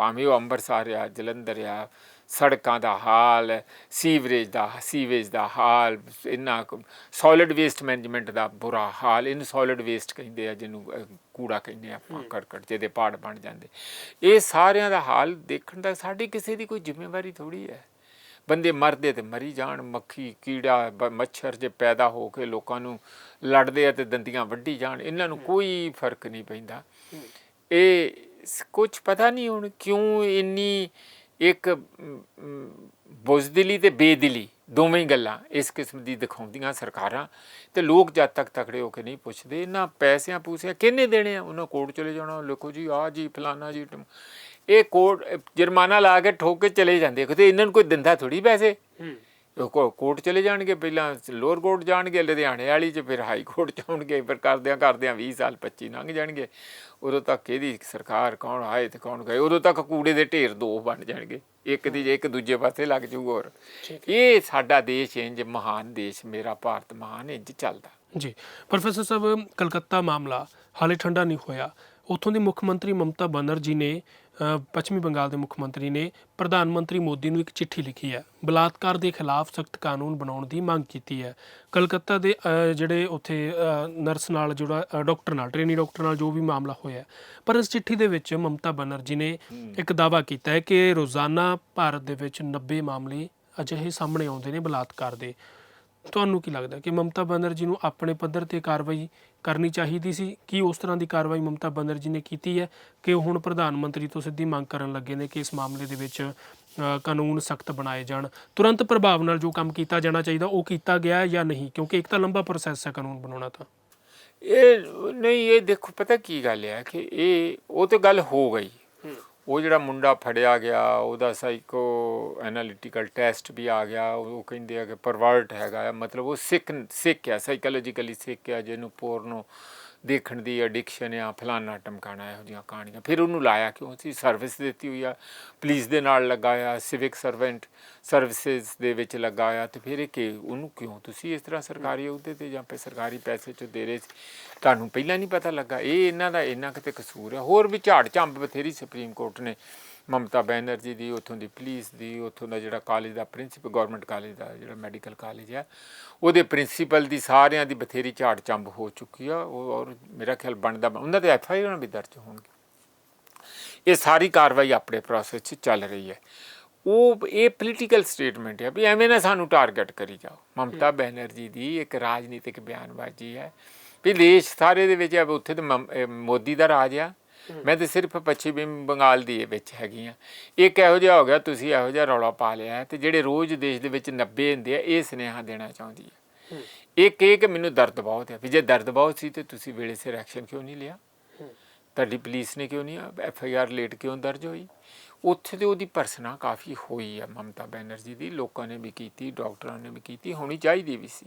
ਭਾਵੇਂ ਉਹ ਅੰਮ੍ਰਿਤਸਰ ਆ ਜਲੰਧਰ ਆ ਸੜਕਾਂ ਦਾ ਹਾਲ ਸੀਵਰੇਜ ਦਾ ਸੀਵੇਜ ਦਾ ਹਾਲ ਇੰਨਾ ਸੋਲਿਡ ਵੇਸਟ ਮੈਨੇਜਮੈਂਟ ਦਾ ਬੁਰਾ ਹਾਲ ਇਨ ਸੋਲਿਡ ਵੇਸਟ ਕਹਿੰਦੇ ਆ ਜਿਹਨੂੰ ਕੂੜਾ ਕਹਿੰਦੇ ਆ ਆਪਾਂ ਕਰਕਟ ਜਿਹਦੇ ਪਾੜ ਬਣ ਜਾਂਦੇ। ਇਹ ਸਾਰਿਆਂ ਦਾ ਹਾਲ ਦੇਖਣ ਦਾ ਸਾਡੀ ਕਿਸੇ ਦੀ ਕੋਈ ਜ਼ਿੰਮੇਵਾਰੀ ਥੋੜੀ ਹੈ। ਬੰਦੇ ਮਰਦੇ ਤੇ ਮਰੀ ਜਾਣ ਮੱਖੀ ਕੀੜਾ ਮੱਛਰ ਜੇ ਪੈਦਾ ਹੋ ਕੇ ਲੋਕਾਂ ਨੂੰ ਲੜਦੇ ਆ ਤੇ ਦੰਦੀਆਂ ਵੱਢੀ ਜਾਣ ਇਹਨਾਂ ਨੂੰ ਕੋਈ ਫ਼ਰਕ ਨਹੀਂ ਪੈਂਦਾ। ਇਹ ਕੁਝ ਪਤਾ ਨਹੀਂ ਹੁਣ ਕਿਉਂ ਇੰਨੀ ਇੱਕ ਬੁਜ਼ਦਿਲੀ ਤੇ ਬੇਦਿਲੀ ਦੋਵੇਂ ਗੱਲਾਂ ਇਸ ਕਿਸਮ ਦੀ ਦਿਖਾਉਂਦੀਆਂ ਸਰਕਾਰਾਂ ਤੇ ਲੋਕ ਜਦ ਤੱਕ ਤਕੜੇ ਹੋ ਕੇ ਨਹੀਂ ਪੁੱਛਦੇ ਇਹਨਾਂ ਪੈਸਿਆਂ ਪੂਸਿਆਂ ਕਿਹਨੇ ਦੇਣੇ ਆ? ਉਹਨਾਂ ਕੋਰਟ ਚਲੇ ਜਾਣਾ, ਲਿਖੋ ਜੀ ਆ ਜੀ, ਫਲਾਨਾ ਜੀ, ਟਮ- ਇਹ ਕੋਰਟ, ਜੁਰਮਾਨਾ ਲਾ ਕੇ ਠੋਕ ਕੇ ਚਲੇ ਜਾਂਦੇ ਕਿਤੇ ਇਹਨਾਂ ਨੂੰ ਕੋਈ ਦਿੰਦਾ ਥੋੜੀ ਪੈਸੇ? ਕੋਰਟ ਚਲੇ ਜਾਣਗੇ ਪਹਿਲਾਂ ਲੋਅਰ ਕੋਰਟ ਜਾਣਗੇ ਲੁਧਿਆਣੇ ਵਾਲੀ ਚ ਫਿਰ ਹਾਈ ਕੋਰਟ ਚ ਆਉਣਗੇ ਫਿਰ ਕਰਦਿਆਂ ਕਰਦਿਆਂ 20 ਸਾਲ 25 ਲੰਘ ਜਾਣਗੇ। ਉਦੋਂ ਤੱਕ ਇਹਦੀ ਸਰਕਾਰ ਕੌਣ ਆਏ ਤੇ ਕੌਣ ਗਏ? ਉਦੋਂ ਤੱਕ ਕੂੜੇ ਦੇ ਢੇਰ ਦੋ ਬਣ ਜਾਣਗੇ। ਇੱਕ ਦੀ ਇੱਕ ਦੂਜੇ ਪਾਸੇ ਲੱਗ ਜੂ ਹੋਰ। ਇਹ ਸਾਡਾ ਦੇਸ਼ ਇੰਜ ਮਹਾਨ ਦੇਸ਼ ਮੇਰਾ ਭਾਰਤ ਮਹਾਨ ਇੰਜ ਚੱਲਦਾ। ਜੀ। ਪ੍ਰੋਫੈਸਰ ਸਾਹਿਬ ਕਲਕੱਤਾ ਮਾਮਲਾ ਹਾਲੇ ਠੰਡਾ ਨਹੀਂ ਹੋਇਆ। ਉੱਥੋਂ ਦੇ ਮੁੱਖ ਮੰਤਰੀ ਮਮਤਾ ਬਨਰਜੀ ਨੇ ਪੱਛਮੀ ਬੰਗਾਲ ਦੇ ਮੁੱਖ ਮੰਤਰੀ ਨੇ ਪ੍ਰਧਾਨ ਮੰਤਰੀ ਮੋਦੀ ਨੂੰ ਇੱਕ ਚਿੱਠੀ ਲਿਖੀ ਹੈ। ਬਲਾਤਕਾਰ ਦੇ ਖਿਲਾਫ ਸਖਤ ਕਾਨੂੰਨ ਬਣਾਉਣ ਦੀ ਮੰਗ ਕੀਤੀ ਹੈ। ਕਲਕੱਤਾ ਦੇ ਜਿਹੜੇ ਉੱਥੇ ਨਰਸ ਨਾਲ ਜਿਹੜਾ ਅ, ਡਾਕਟਰ ਨਾਲ ਟ੍ਰੇਨੀ ਡਾਕਟਰ ਨਾਲ ਜੋ ਵੀ ਮਾਮਲਾ ਹੋਇਆ ਪਰ ਇਸ ਚਿੱਠੀ ਦੇ ਵਿੱਚ ਮਮਤਾ ਬਨਰਜੀ ਨੇ ਇੱਕ ਦਾਅਵਾ ਕੀਤਾ ਹੈ ਕਿ ਰੋਜ਼ਾਨਾ ਭਾਰਤ ਦੇ ਵਿੱਚ 90 ਮਾਮਲੇ ਅਜਿਹੇ ਸਾਹਮਣੇ ਆਉਂਦੇ ਨੇ ਬਲਾਤਕਾਰ ਦੇ। ਤੁਹਾਨੂੰ ਕੀ ਲੱਗਦਾ ਕਿ ਮਮਤਾ ਬਨਰਜੀ ਨੂੰ ਆਪਣੇ ਪੱਧਰ ਤੇ ਕਾਰਵਾਈ ਕਰਨੀ ਚਾਹੀਦੀ ਸੀ। ਕੀ ਉਸ ਤਰ੍ਹਾਂ ਦੀ ਕਾਰਵਾਈ ਮਮਤਾ ਬਨਰਜੀ ਨੇ ਕੀਤੀ ਹੈ ਕਿ ਉਹ ਹੁਣ ਪ੍ਰਧਾਨ ਮੰਤਰੀ ਤੋਂ ਸਿੱਧੀ ਮੰਗ ਕਰਨ ਲੱਗੇ ਨੇ ਕਿ ਇਸ ਮਾਮਲੇ ਦੇ ਵਿੱਚ ਕਾਨੂੰਨ ਸਖਤ ਬਣਾਏ ਜਾਣ। ਤੁਰੰਤ ਪ੍ਰਭਾਵ ਨਾਲ ਜੋ ਕੰਮ ਕੀਤਾ ਜਾਣਾ ਚਾਹੀਦਾ, ਉਹ ਕੀਤਾ ਗਿਆ ਜਾਂ ਨਹੀਂ? ਕਿਉਂਕਿ ਇੱਕ ਤਾਂ ਲੰਬਾ ਪ੍ਰੋਸੈਸ ਹੈ ਕਾਨੂੰਨ ਬਣਾਉਣਾ ਤਾਂ। ਇਹ ਨਹੀਂ, ਇਹ ਦੇਖੋ, ਪਤਾ ਕੀ ਗੱਲ ਹੈ ਕਿ ਇਹ, ਉਹ ਤੇ ਗੱਲ ਹੋ ਗਈ। ਉਹ ਜਿਹੜਾ ਮੁੰਡਾ ਫੜਿਆ ਗਿਆ, ਉਹਦਾ ਸਾਈਕੋ ਐਨਾਲਿਟੀਕਲ ਟੈਸਟ ਵੀ ਆ ਗਿਆ, ਉਹ ਕਹਿੰਦੇ ਆ ਕਿ ਪਰਵਰਟ ਹੈਗਾ ਆ, ਮਤਲਬ ਉਹ ਸਿੱਖ ਸਿੱਖ ਆ ਸਾਈਕੋਲੋਜੀਕਲੀ ਸਿੱਖ ਆ, ਜਿਹਨੂੰ ਪੋਰਨੋ ਦੇਖਣ ਦੀ ਐਡਿਕਸ਼ਨ ਆ ਫਲਾਨਾ ਟਮਕਾਣਾ ਇਹੋ ਜਿਹੀਆਂ ਕਹਾਣੀਆਂ। ਫਿਰ ਉਹਨੂੰ ਲਾਇਆ ਕਿਉਂ ਸੀ ਸਰਵਿਸ ਦਿੱਤੀ ਹੋਈ ਆ ਪੁਲਿਸ ਦੇ ਨਾਲ ਲੱਗਾ ਆ ਸਿਵਿਕ ਸਰਵੈਂਟ ਸਰਵਿਸਿਜ਼ ਦੇ ਵਿੱਚ ਲੱਗਾ ਆ ਤੇ ਫਿਰ ਇਹ ਕਿ ਉਹਨੂੰ ਕਿਉਂ ਤੁਸੀਂ ਇਸ ਤਰ੍ਹਾਂ ਸਰਕਾਰੀ ਅਹੁਦੇ ਤੇ ਜਾਂ ਫਿਰ ਸਰਕਾਰੀ ਪੈਸੇ ਚ ਦੇ ਰਹੇ ਸੀ? ਤੁਹਾਨੂੰ ਪਹਿਲਾਂ ਨਹੀਂ ਪਤਾ ਲੱਗਾ। ਇਹ ਇਹਨਾਂ ਦਾ ਇੰਨਾ ਕਿਤੇ ਕਸੂਰ ਹੈ ਹੋਰ ਵੀ ਝਾੜ ਝੰਬ ਬਥੇਰੀ ਸੁਪਰੀਮ ਕੋਰਟ ਨੇ ਮਮਤਾ ਬੈਨਰਜੀ ਦੀ ਉੱਥੋਂ ਦੀ ਪੁਲਿਸ ਦੀ ਉੱਥੋਂ ਦਾ ਜਿਹੜਾ ਕਾਲਜ ਦਾ ਪ੍ਰਿੰਸੀਪਲ ਗਵਰਨਮੈਂਟ ਕਾਲਜ ਦਾ ਜਿਹੜਾ ਮੈਡੀਕਲ ਕਾਲਜ ਹੈ ਉਹਦੇ ਪ੍ਰਿੰਸੀਪਲ ਦੀ ਸਾਰਿਆਂ ਦੀ ਬਥੇਰੀ ਝਾੜ ਚੰਬ ਹੋ ਚੁੱਕੀ ਆ ਉਹ ਔਰ ਮੇਰਾ ਖਿਆਲ ਬਣਦਾ ਉਹਨਾਂ ਤੇ ਐਫ ਆਈ ਆਰ ਵੀ ਦਰਜ ਹੋਣਗੇ। ਇਹ ਸਾਰੀ ਕਾਰਵਾਈ ਆਪਣੇ ਪ੍ਰੋਸੈਸ 'ਚ ਚੱਲ ਰਹੀ ਹੈ। ਉਹ ਇਹ ਪੋਲੀਟੀਕਲ ਸਟੇਟਮੈਂਟ ਹੈ ਵੀ ਐਵੇਂ ਨਾ ਸਾਨੂੰ ਟਾਰਗੇਟ ਕਰੀ ਜਾਓ। ਮਮਤਾ ਬੈਨਰਜੀ ਦੀ ਇੱਕ ਰਾਜਨੀਤਿਕ ਬਿਆਨਬਾਜ਼ੀ ਹੈ। ਵੀ ਦੇਸ਼ ਸਾਰੇ ਦੇ ਵਿੱਚ ਉੱਥੇ ਤਾਂ ਮੋਦੀ ਦਾ ਰਾਜ ਆ। ਮੈਂ ਤੇ ਸਿਰਫ ਪੱਛਮੀ ਬੰਗਾਲ ਦੀ ਵਿੱਚ ਹੈਗੀ ਆ। ਇੱਕ ਇਹੋ ਜਿਹਾ ਹੋ ਗਿਆ? ਤੁਸੀਂ ਇਹੋ ਜਿਹਾ ਰੌਲਾ ਪਾ ਲਿਆ ਤੇ ਜਿਹੜੇ ਰੋਜ਼ ਦੇਸ਼ ਦੇ ਵਿੱਚ 90 ਹੁੰਦੇ ਆ ਇਹ ਸੁਨੇਹਾ ਦੇਣਾ ਚਾਹੁੰਦੀ ਹੈ। ਇੱਕ ਇਹ ਕਿ ਮੈਨੂੰ ਦਰਦ ਬਹੁਤ ਹੈ ਵੀ ਜੇ ਦਰਦ ਬਹੁਤ ਸੀ ਤੇ ਤੁਸੀਂ ਵੇਲੇ ਸਿਰ ਐਕਸ਼ਨ ਕਿਉਂ ਨਹੀਂ ਲਿਆ? ਤੁਹਾਡੀ ਪੁਲਿਸ ਨੇ ਕਿਉਂ ਨਹੀਂ ਐਫ ਆਈ ਆਰ ਲੇਟ ਕਿਉਂ ਦਰਜ ਹੋਈ? ਉੱਥੇ ਤੇ ਉਹਦੀ ਪਰਸਨਾ ਕਾਫੀ ਹੋਈ ਆ ਮਮਤਾ ਬੈਨਰਜੀ ਦੀ। ਲੋਕਾਂ ਨੇ ਵੀ ਕੀਤੀ ਡਾਕਟਰਾਂ ਨੇ ਵੀ ਕੀਤੀ ਹੋਣੀ ਚਾਹੀਦੀ ਵੀ ਸੀ।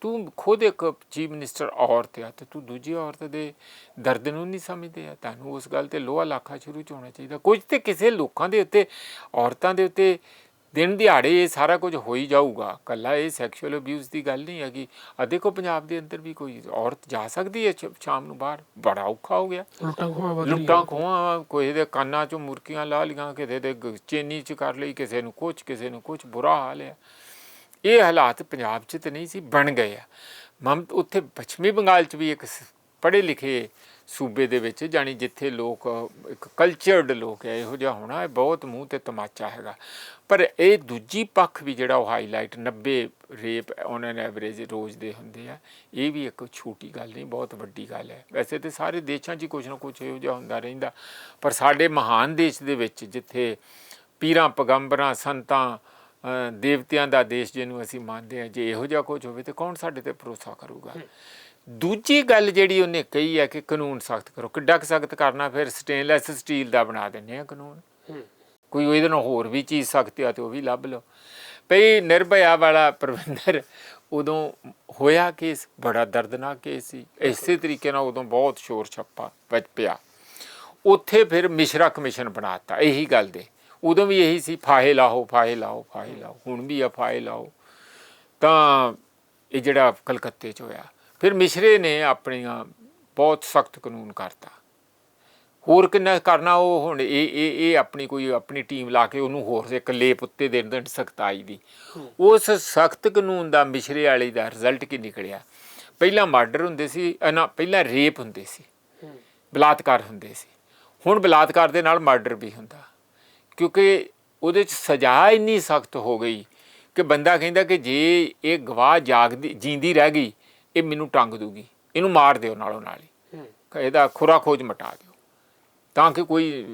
ਤੂੰ ਖੁਦ ਇੱਕ ਚੀਫ ਮਿਨਿਸਟਰ ਔਰਤ ਆ ਤੇ ਤੂੰ ਦੂਜੀ ਔਰਤ ਦੇ ਦਰਦ ਨੂੰ ਨਹੀਂ ਸਮਝਦੇ ਆ। ਤੁਹਾਨੂੰ ਉਸ ਗੱਲ ਤੇ ਲੋਹਾ ਲਾਖਾ ਸ਼ੁਰੂ ਚ ਹੋਣਾ ਚਾਹੀਦਾ। ਕੁਝ ਤੇ ਕਿਸੇ ਲੋਕਾਂ ਦੇ ਉੱਤੇ ਔਰਤਾਂ ਦੇ ਉੱਤੇ ਦਿਨ ਦਿਹਾੜੇ ਇਹ ਸਾਰਾ ਕੁਝ ਹੋ ਹੀ ਜਾਊਗਾ। ਕੱਲਾ ਇਹ ਸੈਕਸ਼ੂਅਲ ਅਬਿਊਜ਼ ਦੀ ਗੱਲ ਨਹੀਂ ਹੈਗੀ। ਆ ਦੇਖੋ ਪੰਜਾਬ ਦੇ ਅੰਦਰ ਵੀ ਕੋਈ ਔਰਤ ਜਾ ਸਕਦੀ ਹੈ ਸ਼ਾਮ ਨੂੰ ਬਾਹਰ। ਬੜਾ ਔਖਾ ਹੋ ਗਿਆ। ਲੁੱਟਾਂ ਰਹੀਆਂ। ਲੁੱਟਾਂ ਖੋਹਾਂ ਕੋਈ ਦੇ ਕੰਨਾਂ 'ਚੋਂ ਮੁਰਕੀਆਂ ਲਾ ਲੀਆਂ ਕਿਸੇ ਦੇ ਚੇਨੀ 'ਚ ਕਰ ਲਈ ਕਿਸੇ ਨੂੰ ਕੁਛ ਕਿਸੇ ਨੂੰ ਕੁਛ ਬੁਰਾ ਹਾਲ ਹੈ ਇਹ ਹਾਲਾਤ ਪੰਜਾਬ 'ਚ ਤੇ ਨਹੀਂ ਸੀ, ਬਣ ਗਏ ਆ। ਮਮ, ਉੱਥੇ ਪੱਛਮੀ ਬੰਗਾਲ 'ਚ ਵੀ ਇੱਕ ਪੜ੍ਹੇ ਲਿਖੇ ਸੂਬੇ ਦੇ ਵਿੱਚ ਜਾਣੀ ਜਿੱਥੇ ਲੋਕ, ਇੱਕ ਕਲਚਰਡ ਲੋਕ ਹੈ ਇਹੋ ਜਿਹਾ ਹੋਣਾ, ਇਹ ਬਹੁਤ ਮੂੰਹ ਤੇ ਤਮਾਚਾ ਹੈਗਾ। ਪਰ ਇਹ ਦੂਜੀ ਪੱਖ ਵੀ ਜਿਹੜਾ ਉਹ highlight 90 rape on an average ਰੋਜ਼ ਦੇ ਹੁੰਦੇ ਆ, ਇਹ ਵੀ ਇੱਕ ਛੋਟੀ ਗੱਲ ਨਹੀਂ, ਬਹੁਤ ਵੱਡੀ ਗੱਲ ਹੈ। ਵੈਸੇ ਤੇ ਸਾਰੇ ਦੇਸ਼ਾਂ 'ਚ ਹੀ ਕੁਝ ਨਾ ਕੁਝ ਇਹੋ ਜਿਹਾ ਹੁੰਦਾ ਰਹਿੰਦਾ। ਪਰ ਸਾਡੇ ਮਹਾਨ ਦੇਸ਼ ਦੇ ਵਿੱਚ ਜਿੱਥੇ ਪੀਰਾਂ, ਪਗੰਬਰਾਂ, ਸੰਤਾਂ ਦੇਵਤਿਆਂ ਦਾ ਦੇਸ਼ ਜਿਹਨੂੰ ਅਸੀਂ ਮੰਨਦੇ ਹਾਂ ਜੇ ਇਹੋ ਜਿਹਾ ਕੁਝ ਹੋਵੇ ਤੇ ਕੌਣ ਸਾਡੇ ਤੇ ਭਰੋਸਾ ਕਰੂਗਾ? ਦੂਜੀ ਗੱਲ ਜਿਹੜੀ ਉਹਨੇ ਕਹੀ ਹੈ ਕਿ ਕਾਨੂੰਨ ਸਖਤ ਕਰੋ। ਕਿੱਡਾ ਸਖਤ ਕਰਨਾ ਫਿਰ ਸਟੇਨਲੈਸ ਸਟੀਲ ਦਾ ਬਣਾ ਦਿੰਦੇ ਆ ਕਾਨੂੰਨ। ਕੋਈ ਉਹਦੇ ਨਾਲ ਹੋਰ ਵੀ ਚੀਜ਼ ਸਖਤ ਆ ਤੇ ਉਹ ਵੀ ਲੱਭ ਲਓ। ਭਈ ਨਿਰਭਇਆ ਵਾਲਾ ਪ੍ਰਬੰਧਰ ਉਦੋਂ ਹੋਇਆ ਕੇਸ ਬੜਾ ਦਰਦਨਾਕ ਕੇਸ ਸੀ। ਇਸੇ ਤਰੀਕੇ ਨਾਲ ਉਦੋਂ ਬਹੁਤ ਸ਼ੋਰ ਛੱਪਾ ਵੱਜ ਪਿਆ। ਉੱਥੇ ਫਿਰ ਮਿਸ਼ਰਾ ਕਮਿਸ਼ਨ ਬਣਾਤਾ ਇਹੀ ਗੱਲ ਦੇ। ਉਦੋਂ ਵੀ ਇਹੀ ਸੀ ਫਾਹੇ ਲਾਓ ਫਾਹੇ ਲਾਓ ਫਾਹੇ ਲਾਓ ਹੁਣ ਵੀ ਆ ਫਾਹੇ ਲਾਓ ਤਾਂ ਇਹ ਜਿਹੜਾ ਕਲਕੱਤੇ 'ਚ ਹੋਇਆ ਫਿਰ ਮਿਸ਼ਰੇ ਨੇ ਆਪਣੀਆਂ ਬਹੁਤ ਸਖਤ ਕਾਨੂੰਨ ਕਰਤਾ। ਹੋਰ ਕਿੰਨਾ ਕਰਨਾ ਉਹ ਹੁਣ ਇਹ ਇਹ ਇਹ ਆਪਣੀ ਕੋਈ ਆਪਣੀ ਟੀਮ ਲਾ ਕੇ ਉਹਨੂੰ ਹੋਰ ਇੱਕ ਲੇਪ ਉੱਤੇ ਦੇ ਦੇਣ ਸਖਤਾਈ ਦੀ। ਉਸ ਸਖਤ ਕਾਨੂੰਨ ਦਾ ਮਿਸ਼ਰੇ ਵਾਲੀ ਦਾ ਰਿਜ਼ਲਟ ਕੀ ਨਿਕਲਿਆ? ਪਹਿਲਾਂ ਮਰਡਰ ਹੁੰਦੇ ਸੀ ਅ, ਨਾ ਪਹਿਲਾਂ ਰੇਪ ਹੁੰਦੇ ਸੀ। ਬਲਾਤਕਾਰ ਹੁੰਦੇ ਸੀ। ਹੁਣ ਬਲਾਤਕਾਰ ਦੇ ਨਾਲ ਮਰਡਰ ਵੀ ਹੁੰਦਾ। ਕਿਉਂਕਿ ਉਹਦੇ ਚ ਸਜ਼ਾ ਇੰਨੀ ਸਖਤ ਹੋ ਗਈ ਕਿ ਬੰਦਾ ਕਹਿੰਦਾ ਕਿ ਜੇ ਇਹ ਗਵਾਹ ਜਾਗਦੀ ਜਿੰਦੀ ਰਹਿ ਗਈ ਇਹ ਮੈਨੂੰ ਟੰਗ ਦੂਗੀ। ਇਹਨੂੰ ਮਾਰ ਦਿਓ ਨਾਲੋਂ ਨਾਲ ਹੀ। ਇਹਦਾ ਖੁਰਾ ਖੋਜ ਮਟਾ ਦਿਓ। ਤਾਂ ਕਿ ਕੋਈ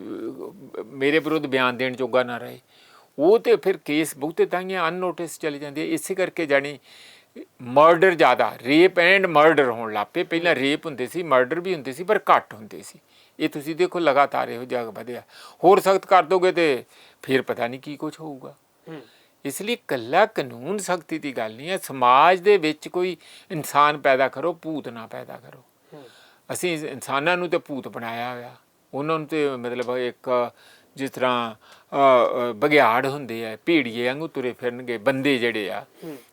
ਮੇਰੇ ਵਿਰੁੱਧ ਬਿਆਨ ਦੇਣ ਜੋਗਾ ਨਾ ਰਹੇ। ਉਹ ਤੇ ਫਿਰ ਕੇਸ ਬਹੁਤੇ ਤਾਂਹੀਆਂ ਅਨਨੋਟਿਸ ਚਲੇ ਜਾਂਦੇ। ਇਸੇ ਕਰਕੇ ਜਾਣੀ ਮਰਡਰ ਜ਼ਿਆਦਾ ਰੇਪ ਐਂਡ ਮਰਡਰ ਹੋਣ ਲੱਪੇ ਪਹਿਲਾਂ ਰੇਪ ਹੁੰਦੇ ਸੀ ਮਰਡਰ ਵੀ ਹੁੰਦੇ ਸੀ ਪਰ ਘੱਟ ਹੁੰਦੇ ਸੀ। ਇਹ ਤੁਸੀਂ ਦੇਖੋ ਲਗਾਤਾਰ ਇਹੋ ਜਿਹਾ ਵਧਿਆ ਹੋਰ ਸਖਤ ਕਰ ਦੋਗੇ ਤੇ ਫਿਰ ਪਤਾ ਨਹੀਂ ਕੀ ਕੁਝ ਹੋਊਗਾ। ਇਸ ਲਈ ਕੱਲਾ ਕਾਨੂੰਨ ਸਖਤੀ ਦੀ ਗੱਲ ਨਹੀਂ ਹੈ। ਸਮਾਜ ਦੇ ਵਿੱਚ ਕੋਈ ਇਨਸਾਨ ਪੈਦਾ ਕਰੋ ਭੂਤ ਨਾ ਪੈਦਾ ਕਰੋ। ਅਸੀਂ ਇਨਸਾਨਾਂ ਨੂੰ ਤੇ ਭੂਤ ਬਣਾਇਆ ਹੋਇਆ। ਉਹਨਾਂ ਨੂੰ ਤੇ ਮਤਲਬ ਇੱਕ ਜਿਸ ਤਰ੍ਹਾਂ ਬਘਿਆੜ ਹੁੰਦੇ ਆ ਭੇੜੀਏ ਵਾਂਗੂ ਤੁਰੇ ਫਿਰਨਗੇ ਬੰਦੇ ਜਿਹੜੇ ਆ।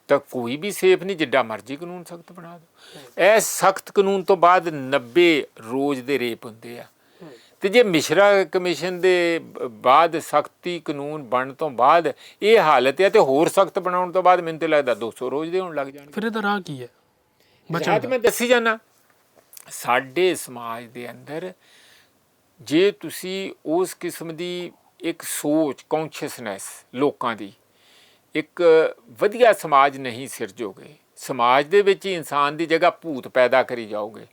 ਤਾਂ ਕੋਈ ਵੀ ਸੇਫ ਨਹੀਂ ਜਿੱਡਾ ਮਰਜ਼ੀ ਕਾਨੂੰਨ ਸਖਤ ਬਣਾ ਦਿਓ। ਇਹ ਸਖਤ ਕਾਨੂੰਨ ਤੋਂ ਬਾਅਦ 90 ਰੋਜ਼ ਦੇ ਰੇਪ ਹੁੰਦੇ ਆ। ਤੇ ਜੇ ਮਿਸ਼ਰਾ ਕਮਿਸ਼ਨ ਦੇ ਬਾਅਦ ਸਖਤੀ ਕਾਨੂੰਨ ਬਣਨ ਤੋਂ ਬਾਅਦ ਇਹ ਹਾਲਤ ਹੈ ਤੇ ਹੋਰ ਸਖਤ ਬਣਾਉਣ ਤੋਂ ਬਾਅਦ ਮੈਨੂੰ ਤੇ ਲੱਗਦਾ 200 ਰੋਜ਼ ਦੇ ਹੋਣ ਲੱਗ ਜਾਣਗੇ। ਫਿਰ ਇਹਦਾ ਰਾਹ ਕੀ ਹੈ? ਦਾ। ਮੈਂ ਦੱਸੀ ਜਾਣਾ ਸਾਡੇ ਸਮਾਜ ਦੇ ਅੰਦਰ ਜੇ ਤੁਸੀਂ ਉਸ ਕਿਸਮ ਦੀ ਇੱਕ ਸੋਚ ਕੌਨਸ਼ੀਅਸਨੈਸ ਲੋਕਾਂ ਦੀ ਇੱਕ ਵਧੀਆ ਸਮਾਜ ਨਹੀਂ ਸਿਰਜੋਗੇ ਸਮਾਜ ਦੇ ਵਿੱਚ ਹੀ ਇਨਸਾਨ ਦੀ ਜਗ੍ਹਾ ਭੂਤ ਪੈਦਾ ਕਰੀ ਜਾਓਗੇ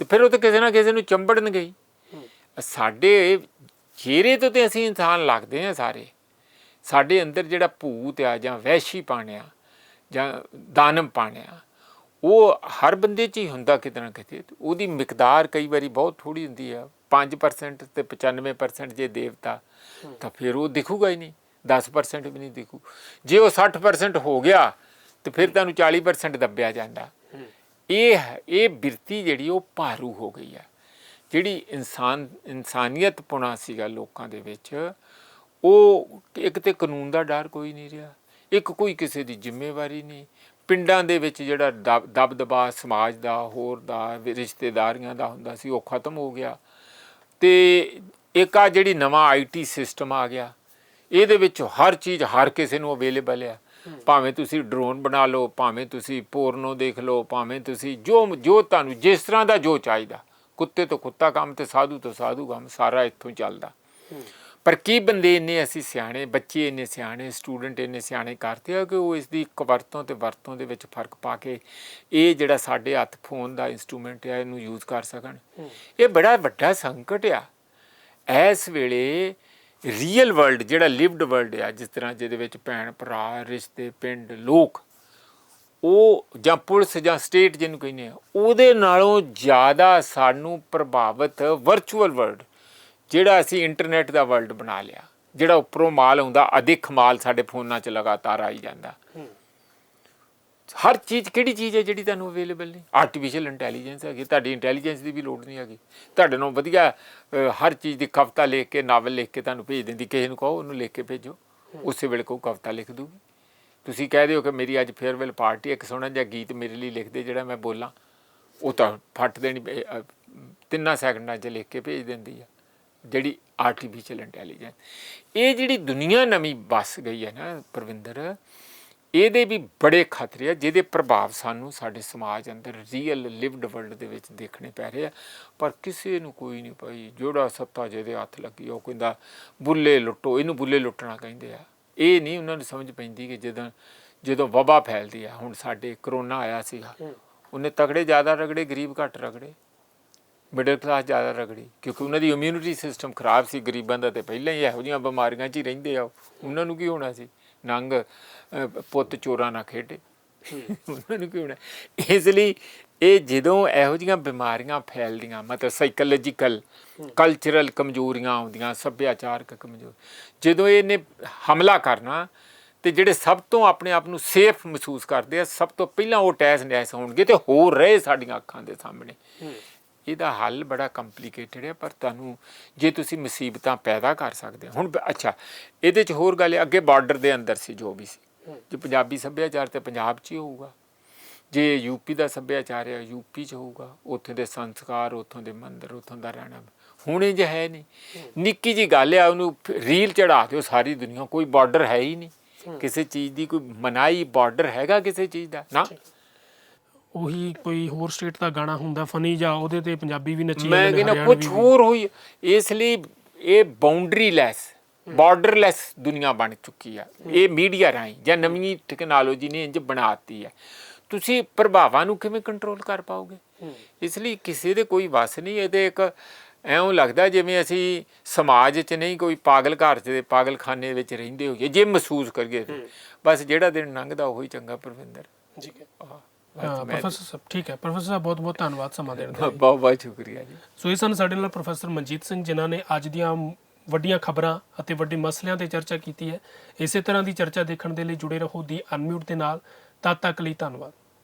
ਤੇ ਫਿਰ ਉਹ ਤਾਂ ਕਿਸੇ ਨਾ ਕਿਸੇ ਨੂੰ ਚੰਬੜਨਗੇ ਹੀ। ਸਾਡੇ ਚਿਹਰੇ ਤੋਂ ਤੇ ਅਸੀਂ ਇਨਸਾਨ ਲੱਗਦੇ ਆ ਸਾਰੇ। ਸਾਡੇ ਅੰਦਰ ਜਿਹੜਾ ਭੂਤ ਆ ਜਾਂ ਵਹਿਸ਼ੀ ਪਾਣਿਆ ਜਾਂ ਦਾਨਮ ਪਾਣਿਆ ਉਹ ਹਰ ਬੰਦੇ 'ਚ ਹੀ ਹੁੰਦਾ ਕਿਤੇ ਨਾ ਕਿਤੇ। ਉਹਦੀ ਮਿਕਦਾਰ ਕਈ ਵਾਰੀ ਬਹੁਤ ਥੋੜੀ ਹੁੰਦੀ ਆ। 5% ਤੇ 95% ਜੇ ਦੇਵਤਾ ਤਾਂ ਫਿਰ ਉਹ ਦਿਖੂਗਾ ਹੀ ਨਹੀਂ। 10% ਵੀ ਨਹੀਂ ਦਿਖੂ। ਜੇ ਉਹ 60% ਹੋ ਗਿਆ, ਤੇ ਫਿਰ ਤੁਹਾਨੂੰ 40% ਦੱਬਿਆ ਜਾਂਦਾ। ਇਹ ਇਹ ਬਿਰਤੀ ਜਿਹੜੀ ਉਹ ਭਾਰੂ ਹੋ ਗਈ ਆ ਜਿਹੜੀ ਇਨਸਾਨ, ਇਨਸਾਨੀਅਤ ਪੁਣਾ ਸੀਗਾ ਲੋਕਾਂ ਦੇ ਵਿੱਚ, ਉਹ ਇੱਕ ਤੇ ਕਾਨੂੰਨ ਦਾ ਡਰ ਕੋਈ ਨਹੀਂ ਰਿਹਾ। ਇੱਕ ਕੋਈ ਕਿਸੇ ਦੀ ਜ਼ਿੰਮੇਵਾਰੀ ਨਹੀਂ। ਪਿੰਡਾਂ ਦੇ ਵਿੱਚ ਜਿਹੜਾ ਦਬ- ਦਬਦਬਾ ਸਮਾਜ ਦਾ, ਹੋਰ ਦਾ, ਰਿਸ਼ਤੇਦਾਰੀਆਂ ਦਾ ਹੁੰਦਾ ਸੀ, ਉਹ ਖਤਮ ਹੋ ਗਿਆ। ਤੇ ਇੱਕ ਆ ਜਿਹੜੀ ਨਵਾਂ ਆਈਟੀ ਸਿਸਟਮ ਆ ਗਿਆ। ਇਹਦੇ ਵਿੱਚ ਹਰ ਚੀਜ਼, ਹਰ ਕਿਸੇ ਨੂੰ ਅਵੇਲੇਬਲ ਆ। ਭਾਵੇਂ ਤੁਸੀਂ ਡਰੋਨ ਬਣਾ ਲਓ, ਭਾਵੇਂ ਤੁਸੀਂ ਪੋਰਨੋ ਦੇਖ ਲਓ, ਭਾਵੇਂ ਤੁਸੀਂ ਜੋ ਜੋ ਤੁਹਾਨੂੰ, ਜਿਸ ਤਰ੍ਹਾਂ ਦਾ ਜੋ ਚਾਹੀਦਾ। ਕੁੱਤੇ ਤੋਂ ਕੁੱਤਾ ਕੰਮ ਤੇ ਸਾਧੂ ਤੋਂ ਸਾਧੂ ਕੰਮ, ਸਾਰਾ ਇੱਥੋਂ ਚੱਲਦਾ। ਪਰ ਕੀ ਬੰਦੇ ਇੰਨੇ, ਅਸੀਂ ਸਿਆਣੇ, ਬੱਚੇ ਇੰਨੇ ਸਿਆਣੇ ਸਟੂਡੈਂਟ ਇੰਨੇ ਸਿਆਣੇ ਕਰਦੇ ਆ ਕਿ ਉਹ ਇਸ ਦੀ ਵਰਤੋਂ ਤੇ ਵਰਤੋਂ ਦੇ ਵਿੱਚ ਫ਼ਰਕ ਪਾ ਕੇ ਇਹ ਜਿਹੜਾ ਸਾਡੇ ਹੱਥ ਫੋਨ ਦਾ ਇਨਸਟਰੂਮੈਂਟ ਹੈ ਇਹਨੂੰ ਯੂਜ਼ ਕਰ ਸਕਣ। ਇਹ ਬੜਾ ਵੱਡਾ ਸੰਕਟ ਆ। ਇਸ ਵੇਲੇ ਰੀਅਲ ਵਰਲਡ ਜਿਹੜਾ ਲਿਵਡ ਵਰਲਡ ਆ, ਜਿਸ ਤਰ੍ਹਾਂ ਜਿਹਦੇ ਵਿੱਚ ਭੈਣ, ਭਰਾ, ਰਿਸ਼ਤੇ, ਪਿੰਡ, ਲੋਕ, ਉਹ ਜਾਂ ਪੁਲਿਸ ਜਾਂ ਸਟੇਟ ਜਿਹਨੂੰ ਕਹਿੰਦੇ ਆ, ਉਹਦੇ ਨਾਲੋਂ ਜ਼ਿਆਦਾ ਸਾਨੂੰ ਪ੍ਰਭਾਵਿਤ ਵਰਚੁਅਲ ਵਰਲਡ ਜਿਹੜਾ ਅਸੀਂ ਇੰਟਰਨੈਟ ਦਾ ਵਰਲਡ ਬਣਾ ਲਿਆ, ਜਿਹੜਾ ਉੱਪਰੋਂ ਮਾਲ ਆਉਂਦਾ, ਅਧਿਕ ਮਾਲ ਸਾਡੇ ਫੋਨਾਂ 'ਚ ਲਗਾਤਾਰ ਆਈ ਜਾਂਦਾ। ਹਰ ਚੀਜ਼, ਕਿਹੜੀ ਚੀਜ਼ ਹੈ ਜਿਹੜੀ ਤੁਹਾਨੂੰ ਅਵੇਲੇਬਲ ਨਹੀਂ? ਆਰਟੀਫੀਸ਼ੀਅਲ ਇੰਟੈਲੀਜੈਂਸ ਹੈਗੀ, ਤੁਹਾਡੀ ਇੰਟੈਲੀਜੈਂਸ ਦੀ ਵੀ ਲੋੜ ਨਹੀਂ ਹੈਗੀ। ਤੁਹਾਡੇ ਨੂੰ ਵਧੀਆ ਹਰ ਚੀਜ਼ ਦੀ ਕਵਿਤਾ ਲਿਖ ਕੇ ਨਾਵਲ ਲਿਖ ਕੇ ਤੁਹਾਨੂੰ ਭੇਜ ਦਿੰਦੀ, ਕਿਸੇ ਨੂੰ ਕਹੋ, ਉਹਨੂੰ ਲਿਖ ਕੇ ਭੇਜੋ। ਉਸੇ ਵੇਲੇ ਕੋਈ ਕਵਿਤਾ ਲਿਖ ਦੂਗੀ। ਤੁਸੀਂ ਕਹਿ ਦਿਓ ਕਿ ਮੇਰੀ ਅੱਜ ਫੇਅਰਵੈਲ ਪਾਰਟੀ ਇੱਕ ਸੋਹਣਾ ਜਿਹਾ ਗੀਤ ਮੇਰੇ ਲਈ ਲਿਖ ਦੇ, ਜਿਹੜਾ ਮੈਂ ਬੋਲਾਂ। ਉਹ ਤਾਂ ਫੱਟ ਦੇਣੀ ਤਿੰਨਾਂ ਸੈਕਿੰਡਾਂ 'ਚ ਲਿਖ ਕੇ ਭੇਜ ਦਿੰਦੀ ਆ, ਜਿਹੜੀ ਆਰਟੀਫੀਸ਼ੀਅਲ ਇੰਟੈਲੀਜੈਂਸ ਇਹ ਜਿਹੜੀ ਦੁਨੀਆ ਨਵੀਂ ਵਸ ਗਈ ਹੈ ਨਾ, ਪ੍ਰਵਿੰਦਰ ਇਹਦੇ ਵੀ ਬੜੇ ਖਤਰੇ ਆ ਜਿਹਦੇ ਪ੍ਰਭਾਵ ਸਾਨੂੰ ਸਾਡੇ ਸਮਾਜ ਅੰਦਰ ਰੀਅਲ ਲਿਵਡ ਵਰਲਡ ਦੇ ਵਿੱਚ ਦੇਖਣੇ ਪੈ ਰਹੇ ਆ। ਪਰ ਕਿਸੇ ਨੂੰ ਕੋਈ ਨਹੀਂ ਭਾਈ ਜਿਹੜਾ ਸੱਤਾ ਜਿਹਦੇ ਹੱਥ ਲੱਗੀ ਉਹ ਕਹਿੰਦਾ ਬੁੱਲੇ ਲੁੱਟੋ ਇਹਨੂੰ ਬੁੱਲੇ ਲੁੱਟਣਾ ਕਹਿੰਦੇ ਆ। ਇਹ ਨਹੀਂ ਉਹਨਾਂ ਨੂੰ ਸਮਝ ਪੈਂਦੀ ਕਿ ਜਦੋਂ ਜਦੋਂ ਵਬਾ ਫੈਲਦੀ ਆ ਹੁਣ ਸਾਡੇ ਕਰੋਨਾ ਆਇਆ ਸੀਗਾ ਉਹਨੇ ਤਗੜੇ ਜ਼ਿਆਦਾ ਰਗੜੇ ਗਰੀਬ ਘੱਟ ਰਗੜੇ ਮਿਡਲ ਕਲਾਸ ਜ਼ਿਆਦਾ ਰਗੜੀ ਕਿਉਂਕਿ ਉਹਨਾਂ ਦੀ ਇਮਿਊਨਿਟੀ ਸਿਸਟਮ ਖਰਾਬ ਸੀ ਗਰੀਬਾਂ ਦਾ ਤੇ ਪਹਿਲਾਂ ਹੀ ਇਹੋ ਜਿਹੀਆਂ ਬਿਮਾਰੀਆਂ 'ਚ ਹੀ ਰਹਿੰਦੇ ਆ ਉਹ। ਉਹਨਾਂ ਨੂੰ ਕੀ ਹੋਣਾ ਸੀ? ਨੰਗ ਪੁੱਤ ਚੋਰਾਂ ਨਾ ਖੇਡੇ। ਉਹਨਾਂ ਨੂੰ ਕੀ ਹੋਣਾ? ਇਸ ਲਈ ਇਹ ਜਦੋਂ ਇਹੋ ਜਿਹੀਆਂ ਬਿਮਾਰੀਆਂ ਫੈਲਦੀਆਂ, ਮਤਲਬ ਸਾਈਕੋਲੋਜੀਕਲ ਕਲਚਰਲ ਕਮਜ਼ੋਰੀਆਂ ਆਉਂਦੀਆਂ, ਸੱਭਿਆਚਾਰਕ ਕਮਜ਼ੋਰ, ਜਦੋਂ ਇਹਨੇ ਹਮਲਾ ਕਰਨਾ ਤੇ ਜਿਹੜੇ ਸਭ ਤੋਂ ਆਪਣੇ ਆਪ ਨੂੰ ਸੇਫ ਮਹਿਸੂਸ ਕਰਦੇ ਆ, ਸਭ ਤੋਂ ਪਹਿਲਾਂ ਉਹ ਟੈਸ ਨੈਸ ਹੋਣਗੇ ਤੇ ਹੋਰ ਰਹੇ ਸਾਡੀਆਂ ਅੱਖਾਂ ਦੇ ਸਾਹਮਣੇ। ਇਹਦਾ ਹੱਲ ਬੜਾ ਕੰਪਲਿਕੇਟਡ ਹੈ ਪਰ ਤੁਹਾਨੂੰ ਜੇ ਤੁਸੀਂ ਮੁਸੀਬਤਾਂ ਪੈਦਾ ਕਰ ਸਕਦੇ ਹੋ। ਹੁਣ ਅੱਛਾ ਇਹਦੇ ਚ ਹੋਰ ਗੱਲ ਹੈ ਅੱਗੇ ਬਾਰਡਰ ਦੇ ਅੰਦਰ ਸੀ ਜੋ ਵੀ ਸੀ। ਜੇ ਪੰਜਾਬੀ ਸੱਭਿਆਚਾਰ ਤੇ ਪੰਜਾਬ 'ਚ ਹੀ ਹੋਊਗਾ। ਜੇ ਯੂਪੀ ਦਾ ਸੱਭਿਆਚਾਰ ਹੈ ਯੂਪੀ 'ਚ ਹੋਊਗਾ ਉੱਥੇ ਦੇ ਸੰਸਕਾਰ ਉੱਥੋਂ ਦੇ ਮੰਦਿਰ ਉੱਥੋਂ ਦਾ ਰਹਿਣਾ। ਹੁਣ ਜਿਹਾ ਹੈ ਨਹੀਂ। ਨਿੱਕੀ ਜੀ ਗੱਲ ਆ ਉਹਨੂੰ ਰੀਲ ਚੜਾ ਦਿਓ ਸਾਰੀ ਦੁਨੀਆ ਕੋਈ ਬਾਰਡਰ ਹੈ ਹੀ ਨਹੀਂ। ਕਿਸੇ ਚੀਜ਼ ਦੀ ਕੋਈ ਮਨਾਈ ਬਾਰਡਰ ਹੈਗਾ ਕਿਸੇ ਚੀਜ਼ ਦਾ? ਨਾ। ਉਹੀ ਕੋਈ ਹੋਰ ਸਟੇਟ ਦਾ ਗਾਣਾ ਹੁੰਦਾ ਫਨੀ ਜਾਂ ਉਹਦੇ ਤੇ ਪੰਜਾਬੀ ਵੀ ਨੱਚੀ ਮੈਂ ਕਹਿੰਦਾ ਕੁਝ। ਹੋਰ ਹੋਈ ਇਸ ਲਈ ਇਹ ਬਾਉਂਡਰੀ ਲੈਸ ਬਾਰਡਰਲੈਸ ਦੁਨੀਆ ਬਣ ਚੁੱਕੀ ਆ। ਇਹ ਮੀਡੀਆ ਰਾਹੀਂ ਜਾਂ ਨਵੀਂ ਟੈਕਨੋਲੋਜੀ ਨੇ ਇੰਜ ਬਣਾਤੀ ਹੈ ਤੁਸੀਂ ਪ੍ਰਭਾਵਾਂ ਨੂੰ ਕਿਵੇਂ ਕੰਟਰੋਲ ਕਰ ਪਾਓਗੇ? ਇਸ ਲਈ ਕਿਸੇ ਦੇ ਕੋਈ ਵਸ ਨਹੀਂ ਇਹਦੇ ਇੱਕ ਐਉਂ ਲੱਗਦਾ ਜਿਵੇਂ ਅਸੀਂ ਸਮਾਜ 'ਚ ਨਹੀਂ ਕੋਈ ਪਾਗਲ ਘਰ 'ਚ ਦੇ ਪਾਗਲਖਾਨੇ ਵਿੱਚ ਰਹਿੰਦੇ ਹੋਈਏ ਜੇ ਮਹਿਸੂਸ ਕਰੀਏ। ਬਸ ਜਿਹੜਾ ਦਿਨ ਲੰਘਦਾ ਉਹੀ ਚੰਗਾ ਪ੍ਰਵਿੰਦਰ। ਠੀਕ ਹੈ। ਪ੍ਰੋਫੈਸਰ ਸਾਹਿਬ ਠੀਕ ਹੈ ਪ੍ਰੋਫੈਸਰ ਸਾਹਿਬ ਬਹੁਤ ਬਹੁਤ ਧੰਨਵਾਦ ਸਮਾਂ ਦੇਣ ਦਾ ਬਹੁਤ ਬਹੁਤ ਸ਼ੁਕਰੀਆ ਜੀ। ਸੋ ਇਹ ਸਨ ਸਾਡੇ ਨਾਲ ਪ੍ਰੋਫੈਸਰ ਮਨਜੀਤ ਸਿੰਘ ਜਿਨ੍ਹਾਂ ਨੇ ਅੱਜ ਦੀਆਂ ਵੱਡੀਆਂ ਖਬਰਾਂ ਅਤੇ ਵੱਡੇ ਮਸਲਿਆਂ ਤੇ ਚਰਚਾ ਕੀਤੀ ਹੈ। ਇਸੇ ਤਰ੍ਹਾਂ ਦੀ ਚਰਚਾ ਦੇਖਣ ਦੇ ਲਈ ਜੁੜੇ ਰਹੋ ਦੀ ਅਨਮਿਊਟ ਦੇ ਨਾਲ। ਤਦ ਤੱਕ ਲਈ ਧੰਨਵਾਦ।